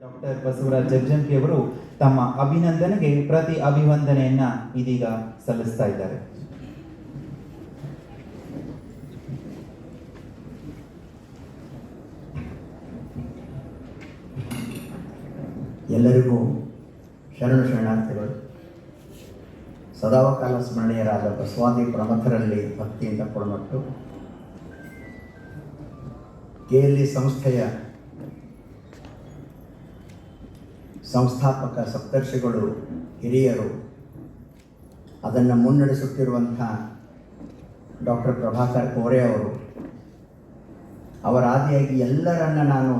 Doctor Basavaraj ಜಗ್ಜಂಕಿ ಅವರು ತಮ್ಮ ಅಭಿನಂದನೆಗೆ ಪ್ರತಿ ಅಭಿವಂದನೆಯನ್ನ ಇದೀಗ ಸಲ್ಲಿಸ್ತಾ ಇದ್ದಾರೆ. ಎಲ್ಲರಿಗೂ ಶರಣ ಶರಣಾರ್ಥಿಗಳು, ಸದಾವಕಾಲ ಸ್ಮರಣೀಯರಾದ ಬಸವಾದಿ ಪ್ರಮುಖರಲ್ಲಿ ಭಕ್ತಿಯಿಂದ ಕೊಡಮಟ್ಟು ಕೆಎಲ್ಇ ಸಂಸ್ಥೆಯ ಸಂಸ್ಥಾಪಕ ಸಪ್ತರ್ಷಿಗಳು ಹಿರಿಯರು ಅದನ್ನು ಮುನ್ನಡೆಸುತ್ತಿರುವಂಥ ಡಾಕ್ಟರ್ ಪ್ರಭಾಕರ್ ಕೋರೆ ಅವರು. ಅವರ ಆದಿಯಾಗಿ ಎಲ್ಲರನ್ನ ನಾನು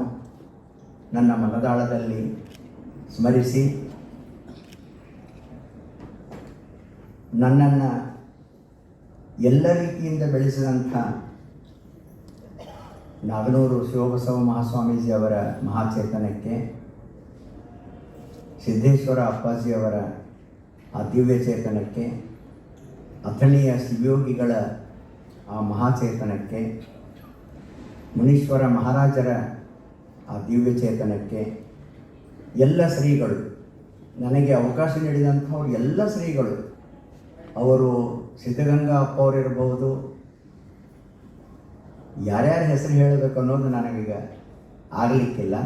ನನ್ನ ಮನದಾಳದಲ್ಲಿ ಸ್ಮರಿಸಿ ನನ್ನನ್ನು ಎಲ್ಲ ರೀತಿಯಿಂದ ಬೆಳೆಸಿದಂಥ ನಾಗನೂರು ಶಿವಬಸವ ಮಹಾಸ್ವಾಮೀಜಿ ಅವರ ಮಹಾಚೇತನಕ್ಕೆ ಸಿದ್ದೇಶ್ವರ ಅಪ್ಪಾಜಿಯವರ ಆ ದಿವ್ಯಚೇತನಕ್ಕೆ ಅಥಣಿಯ ಶಿವಯೋಗಿಗಳ ಆ ಮಹಾಚೇತನಕ್ಕೆ ಮುನೀಶ್ವರ ಮಹಾರಾಜರ ಆ ದಿವ್ಯ ಚೇತನಕ್ಕೆ ಎಲ್ಲ ಶ್ರೀಗಳು, ನನಗೆ ಅವಕಾಶ ನೀಡಿದಂಥವ್ರು ಎಲ್ಲ ಶ್ರೀಗಳು, ಅವರು ಸಿದ್ಧಗಂಗಾ ಅಪ್ಪ ಅವರಿರ್ಬೋದು ಯಾರ್ಯಾರ ಹೆಸರು ಹೇಳಬೇಕು ಅನ್ನೋದು ನನಗೀಗ ಆಗಲಿಕ್ಕಿಲ್ಲ.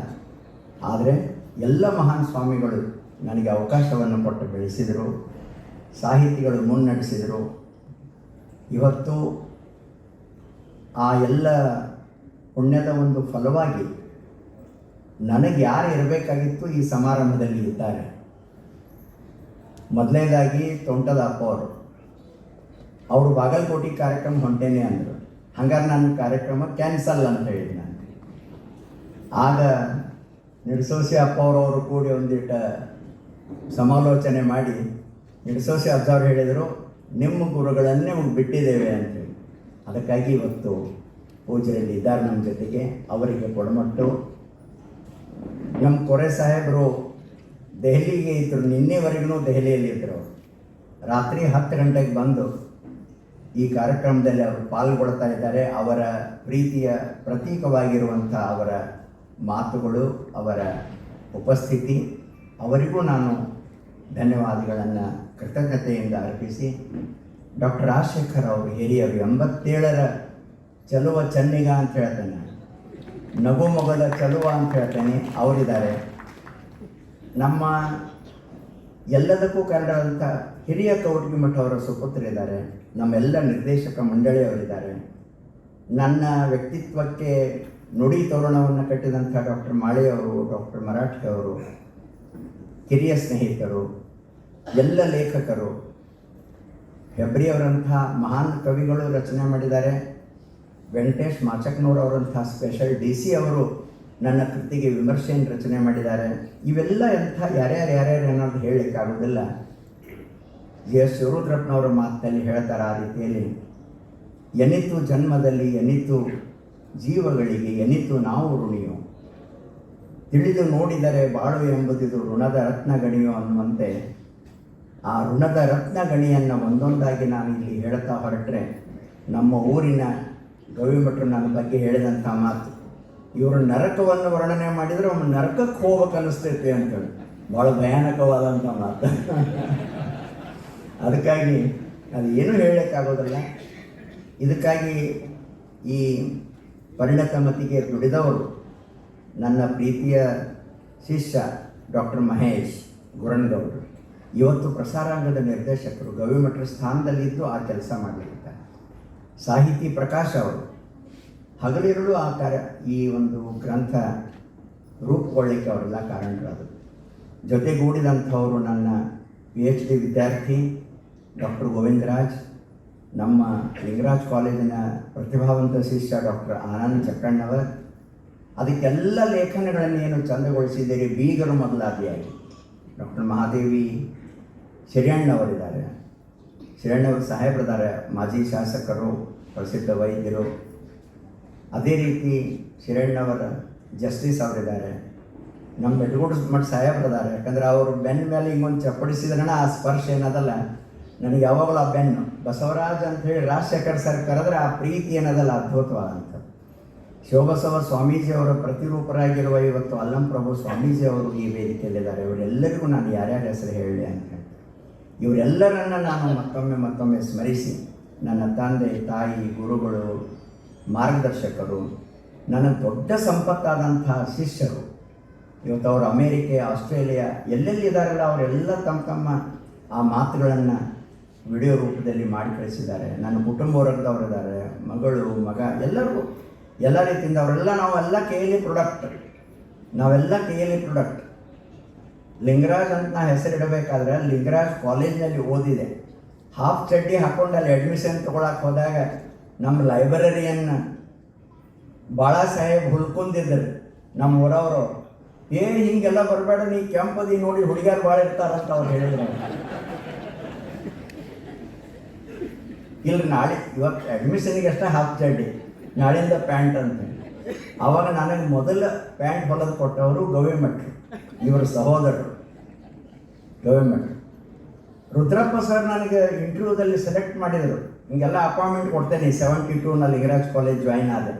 ಆದರೆ ಎಲ್ಲ ಮಹಾನ್ ಸ್ವಾಮಿಗಳು ನನಗೆ ಅವಕಾಶವನ್ನು ಕೊಟ್ಟು ಬೆಳೆಸಿದರು. ಸಾಹಿತಿಗಳು ಮುನ್ನಡೆಸಿದರು. ಇವತ್ತು ಆ ಎಲ್ಲ ಪುಣ್ಯದ ಒಂದು ಫಲವಾಗಿ ನನಗೆ ಯಾರು ಇರಬೇಕಾಗಿತ್ತು ಈ ಸಮಾರಂಭದಲ್ಲಿ ಇದ್ದಾರೆ. ಮೊದಲನೇದಾಗಿ ತೋಂಟದ ಅಪ್ಪ ಅವರು. ಅವರು ಬಾಗಲಕೋಟೆ ಕಾರ್ಯಕ್ರಮ ಹೊಂಟೇನೆ ಅಂದರು. ಹಂಗಾರೆ ನನ್ನ ಕಾರ್ಯಕ್ರಮ ಕ್ಯಾನ್ಸಲ್ ಅಂತ ಹೇಳಿದೆ ನಾನು. ಆಗ ನಿಡ್ಸೋಸಿ ಅಪ್ಪ ಅವರವರು ಕೂಡಿ ಒಂದಿಟ್ಟ ಸಮಾಲೋಚನೆ ಮಾಡಿ ನಿರ್ಸೋಸಿ ಅಜ್ಜವ್ರು ಹೇಳಿದರು, ನಿಮ್ಮ ಗುರುಗಳನ್ನೇ ಬಿಟ್ಟಿದ್ದೇವೆ ಅಂತೇಳಿ ಅದಕ್ಕಾಗಿ ಇವತ್ತು ಪೂಜೆಯಲ್ಲಿ ಇದ್ದಾರೆ ನಮ್ಮ ಜೊತೆಗೆ. ಅವರಿಗೆ ಕೊಡಮಟ್ಟು. ನಮ್ಮ ಕೊರೆ ಸಾಹೇಬರು ದೆಹಲಿಗೆ ಇದ್ದರು ನಿನ್ನೆವರೆಗೂ ದೆಹಲಿಯಲ್ಲಿ ಇದ್ದರು ರಾತ್ರಿ ಹತ್ತು ಗಂಟೆಗೆ ಬಂದು ಈ ಕಾರ್ಯಕ್ರಮದಲ್ಲಿ ಅವರು ಪಾಲ್ಗೊಳ್ತಾ ಇದ್ದಾರೆ. ಅವರ ಪ್ರೀತಿಯ ಪ್ರತೀಕವಾಗಿರುವಂಥ ಅವರ ಮಾತುಗಳು, ಅವರ ಉಪಸ್ಥಿತಿ, ಅವರಿಗೂ ನಾನು ಧನ್ಯವಾದಗಳನ್ನು ಕೃತಜ್ಞತೆಯಿಂದ ಅರ್ಪಿಸಿ, ಡಾಕ್ಟರ್ ರಾಜಶೇಖರ್ ಅವರು ಹಿರಿಯರು ಎಂಬತ್ತೇಳರ ಚಲುವ ಚೆನ್ನಿಗ ಅಂತ ಹೇಳ್ತಾನೆ, ನಗು ಮೊಗದ ಚಲುವ ಅಂತ ಹೇಳ್ತೇನೆ, ಅವರಿದ್ದಾರೆ. ನಮ್ಮ ಎಲ್ಲದಕ್ಕೂ ಕನ್ನಡದಂಥ ಹಿರಿಯ ಮಠ ಅವರ ಸುಪುತ್ರರಿದ್ದಾರೆ ನಮ್ಮೆಲ್ಲ ನಿರ್ದೇಶಕ ಮಂಡಳಿಯವರಿದ್ದಾರೆ. ನನ್ನ ವ್ಯಕ್ತಿತ್ವಕ್ಕೆ ನುಡಿ ತೋರಣವನ್ನು ಕಟ್ಟಿದಂಥ ಡಾಕ್ಟರ್ ಮಾಳೆಯವರು, ಡಾಕ್ಟರ್ ಮರಾಠಿ ಅವರು ಕಿರಿಯ ಸ್ನೇಹಿತರು, ಎಲ್ಲ ಲೇಖಕರು ಹೆಬ್ರಿಯವರಂಥ ಮಹಾನ್ ಕವಿಗಳು ರಚನೆ ಮಾಡಿದ್ದಾರೆ. ವೆಂಕಟೇಶ್ ಮಾಚಕ್ನೂರವರಂಥ ಸ್ಪೆಷಲ್ ಡಿ ಸಿ ಅವರು ನನ್ನ ಕೃತಿಗೆ ವಿಮರ್ಶೆಯನ್ನು ರಚನೆ ಮಾಡಿದ್ದಾರೆ. ಇವೆಲ್ಲ ಎಂಥ ಯಾರ್ಯಾರು ಯಾರ್ಯಾರು ಅನ್ನೋದು ಹೇಳಲಿಕ್ಕಾಗೋದಿಲ್ಲ ಜಿ ಎಸ್ ಶಿವರುದ್ರಪ್ಪನವರ ಮಾತಿನಲ್ಲಿ ಹೇಳ್ತಾರೆ ಆ ರೀತಿಯಲ್ಲಿ, ಎನಿತು ಜನ್ಮದಲ್ಲಿ ಎನಿತು ಜೀವಗಳಿಗೆ ಎನಿತು ನಾವು ಋಣಿಯು? ತಿಳಿದು ನೋಡಿದರೆ ಬಾಳು ಎಂಬುದಿದು ಋಣದ ರತ್ನ ಗಣಿಯು ಅನ್ನುವಂತೆ, ಆ ಋಣದ ರತ್ನ ಗಣಿಯನ್ನು ಒಂದೊಂದಾಗಿ ನಾನು ಇಲ್ಲಿ ಹೇಳ್ತಾ ಹೊರಟ್ರೆ, ನಮ್ಮ ಊರಿನ ಗವಿಮಠರು ನನ್ನ ಬಗ್ಗೆ ಹೇಳಿದಂಥ ಮಾತು. ಇವರು ನರಕವನ್ನು ವರ್ಣನೆ ಮಾಡಿದರೆ ಅವನು ನರಕಕ್ಕೆ ಹೋಗ್ಬೇಕು ಅನ್ನಿಸ್ತೈತೆ ಅಂತೇಳಿ. ಭಾಳ ಭಯಾನಕವಾದಂಥ ಮಾತು. ಅದಕ್ಕಾಗಿ ಅದು ಏನೂ ಹೇಳೋಕ್ಕಾಗೋದಿಲ್ಲ ಇದಕ್ಕಾಗಿ ಈ ಪರಿಣತ ಮತಿಗೆ ದುಡಿದವರು ನನ್ನ ಪ್ರೀತಿಯ ಶಿಷ್ಯ ಡಾಕ್ಟರ್ ಮಹೇಶ್ ಗುರಣ್ಗೌಡರು ಇವತ್ತು ಪ್ರಸಾರಾಂಗದ ನಿರ್ದೇಶಕರು ಗವಿಮಠರ ಸ್ಥಾನದಲ್ಲಿದ್ದು ಆ ಕೆಲಸ ಮಾಡಲಿದ್ದಾರೆ ಸಾಹಿತಿ ಪ್ರಕಾಶ್ ಅವರು, ಹಗಲಿರುಳು ಆ ಕಾರ್ಯ, ಈ ಒಂದು ಗ್ರಂಥ ರೂಪುಗೊಳ್ಳಿಕ್ಕೆ ಅವರೆಲ್ಲ ಕಾರಣರಾದರು ಜೊತೆಗೂಡಿದಂಥವರು ನನ್ನ ಪಿ ಎಚ್ ಡಿ ವಿದ್ಯಾರ್ಥಿ ಡಾಕ್ಟರ್ ಗೋವಿಂದರಾಜ್ ನಮ್ಮ ಲಿಂಗರಾಜ್ ಕಾಲೇಜಿನ ಪ್ರತಿಭಾವಂತ ಶಿಷ್ಯ ಡಾಕ್ಟರ್ ಆನಂದ್ ಚಕ್ಕಣ್ಣವರ್ ಅದಕ್ಕೆಲ್ಲ ಲೇಖನಗಳನ್ನು ಏನು ಚಂದಗೊಳಿಸಿದ್ದೀರಿ? ಬೀಗರು ಮೊದಲಾದಿಯಾಗಿ. ಡಾಕ್ಟರ್ ಮಹಾದೇವಿ ಶಿರಣ್ಣವರಿದ್ದಾರೆ. ಶಿರಣ್ಣವರು ಸಾಹೇಬ್ರಿದ್ದಾರೆ ಮಾಜಿ ಶಾಸಕರು, ಪ್ರಸಿದ್ಧ ವೈದ್ಯರು. ಅದೇ ರೀತಿ ಶಿರಣ್ಣವರ ಜಸ್ಟಿಸ್ ಅವರಿದ್ದಾರೆ. ನಮ್ಮ ಬೆಟ್ಟಗೂಡು ಮಠ ಸಾಹೇಬ್ರಿದ್ದಾರೆ ಯಾಕಂದರೆ ಅವರು ಬೆನ್ನ ಮೇಲೆ ಹಿಂಗೊಂದು ಚಪ್ಪಡಿಸಿದ್ರಣ, ಆ ಸ್ಪರ್ಶ ಏನದಲ್ಲ? ನನಗೆ ಯಾವಾಗಲೂ ಆ ಬೆನ್ನು ಬಸವರಾಜ್ ಅಂತ ಹೇಳಿ ರಾಜಶೇಖರ್ ಸರ್ ಕರೆದ್ರೆ ಆ ಪ್ರೀತಿ ಏನದಲ್ಲ ಅದ್ಭುತವಾದಂಥ ಶಿವಬಸವ ಸ್ವಾಮೀಜಿಯವರ ಪ್ರತಿರೂಪರಾಗಿರುವ ಇವತ್ತು ಅಲ್ಲಂಪ್ರಭು ಸ್ವಾಮೀಜಿಯವರು ಈ ವೇದಿಕೆಯಲ್ಲಿದ್ದಾರೆ. ಇವರೆಲ್ಲರಿಗೂ ನಾನು ಯಾರ್ಯಾರ ಹೆಸರು ಹೇಳಿ ಅಂತ ಇವರೆಲ್ಲರನ್ನ ನಾನು ಮತ್ತೊಮ್ಮೆ ಮತ್ತೊಮ್ಮೆ ಸ್ಮರಿಸಿ, ನನ್ನ ತಂದೆ, ತಾಯಿ, ಗುರುಗಳು, ಮಾರ್ಗದರ್ಶಕರು, ನನ್ನ ದೊಡ್ಡ ಸಂಪತ್ತಾದಂತಹ ಶಿಷ್ಯರು, ಇವತ್ತು ಅವರು ಅಮೇರಿಕೆ, ಆಸ್ಟ್ರೇಲಿಯಾ, ಎಲ್ಲೆಲ್ಲಿದ್ದಾರಲ್ಲ ಅವರೆಲ್ಲ ತಮ್ಮ ತಮ್ಮ ಆ ಮಾತುಗಳನ್ನು ವಿಡಿಯೋ ರೂಪದಲ್ಲಿ ಮಾಡಿ ಕಳಿಸಿದ್ದಾರೆ. ನನ್ನ ಕುಟುಂಬ ವರ್ಗದವರಿದ್ದಾರೆ ಮಗಳು, ಮಗ ಎಲ್ಲರೂ ಎಲ್ಲ ರೀತಿಯಿಂದ ಅವರೆಲ್ಲ ನಾವೆಲ್ಲ ಕೆ ಎಲ್ ಇ ಪ್ರೊಡಕ್ಟ್ ನಾವೆಲ್ಲ K L E product Lingaraj ಅಂತ ನಾ ಹೆಸರಿಡಬೇಕಾದ್ರೆ ಲಿಂಗರಾಜ್ ಕಾಲೇಜ್ನಲ್ಲಿ ಓದಿದೆ. ಹಾಫ್ ಚಡ್ಡಿ ಹಾಕೊಂಡು ಅಲ್ಲಿ ಅಡ್ಮಿಷನ್ ತೊಗೊಳಕ್ಕೆ ಹೋದಾಗ ನಮ್ಮ ಲೈಬ್ರರಿಯನ್ನು ಭಾಳ ಸಾಹೇಬ್ ಹುಲ್ಕೊಂಡಿದ್ದರು ನಮ್ಮ ಊರವರು. ಏ, ಹಿಂಗೆಲ್ಲ ಬರಬೇಡ, ನೀ ಕೆಂಪದಿ ನೋಡಿ ಹುಡುಗಿಯರು ಭಾಳ ಇರ್ತಾರಂತ ಅವ್ರು ಹೇಳಿದ್ರು. ಇಲ್ರಿ, ನಾಳೆ ಇವತ್ತು ಅಡ್ಮಿಷನ್ಗೆ ಅಷ್ಟೇ ಹಾಫ್ ಚಡ್ಡಿ ನಾಳೆಯಿಂದ ಪ್ಯಾಂಟ್ ಅಂತ. ಆವಾಗ ನನಗೆ ಮೊದಲ ಪ್ಯಾಂಟ್ ಹೊಲದು ಕೊಟ್ಟವರು ಗವಿಮಠರು ಇವರ ಸಹೋದರರು. ಗವಿಮಠರು ರುದ್ರಪ್ಪ ಸರ್ ನನಗೆ ಇಂಟರ್ವ್ಯೂದಲ್ಲಿ ಸೆಲೆಕ್ಟ್ ಮಾಡಿದರು. ಹಿಂಗೆಲ್ಲ ಅಪಾಯಿಂಟ್ಮೆಂಟ್ ಕೊಡ್ತೇನೆ ಸೆವೆಂಟಿ ಟೂನಲ್ಲಿ ಲಿಂಗರಾಜ್ ಕಾಲೇಜ್ ಜಾಯಿನ್ ಆದೆ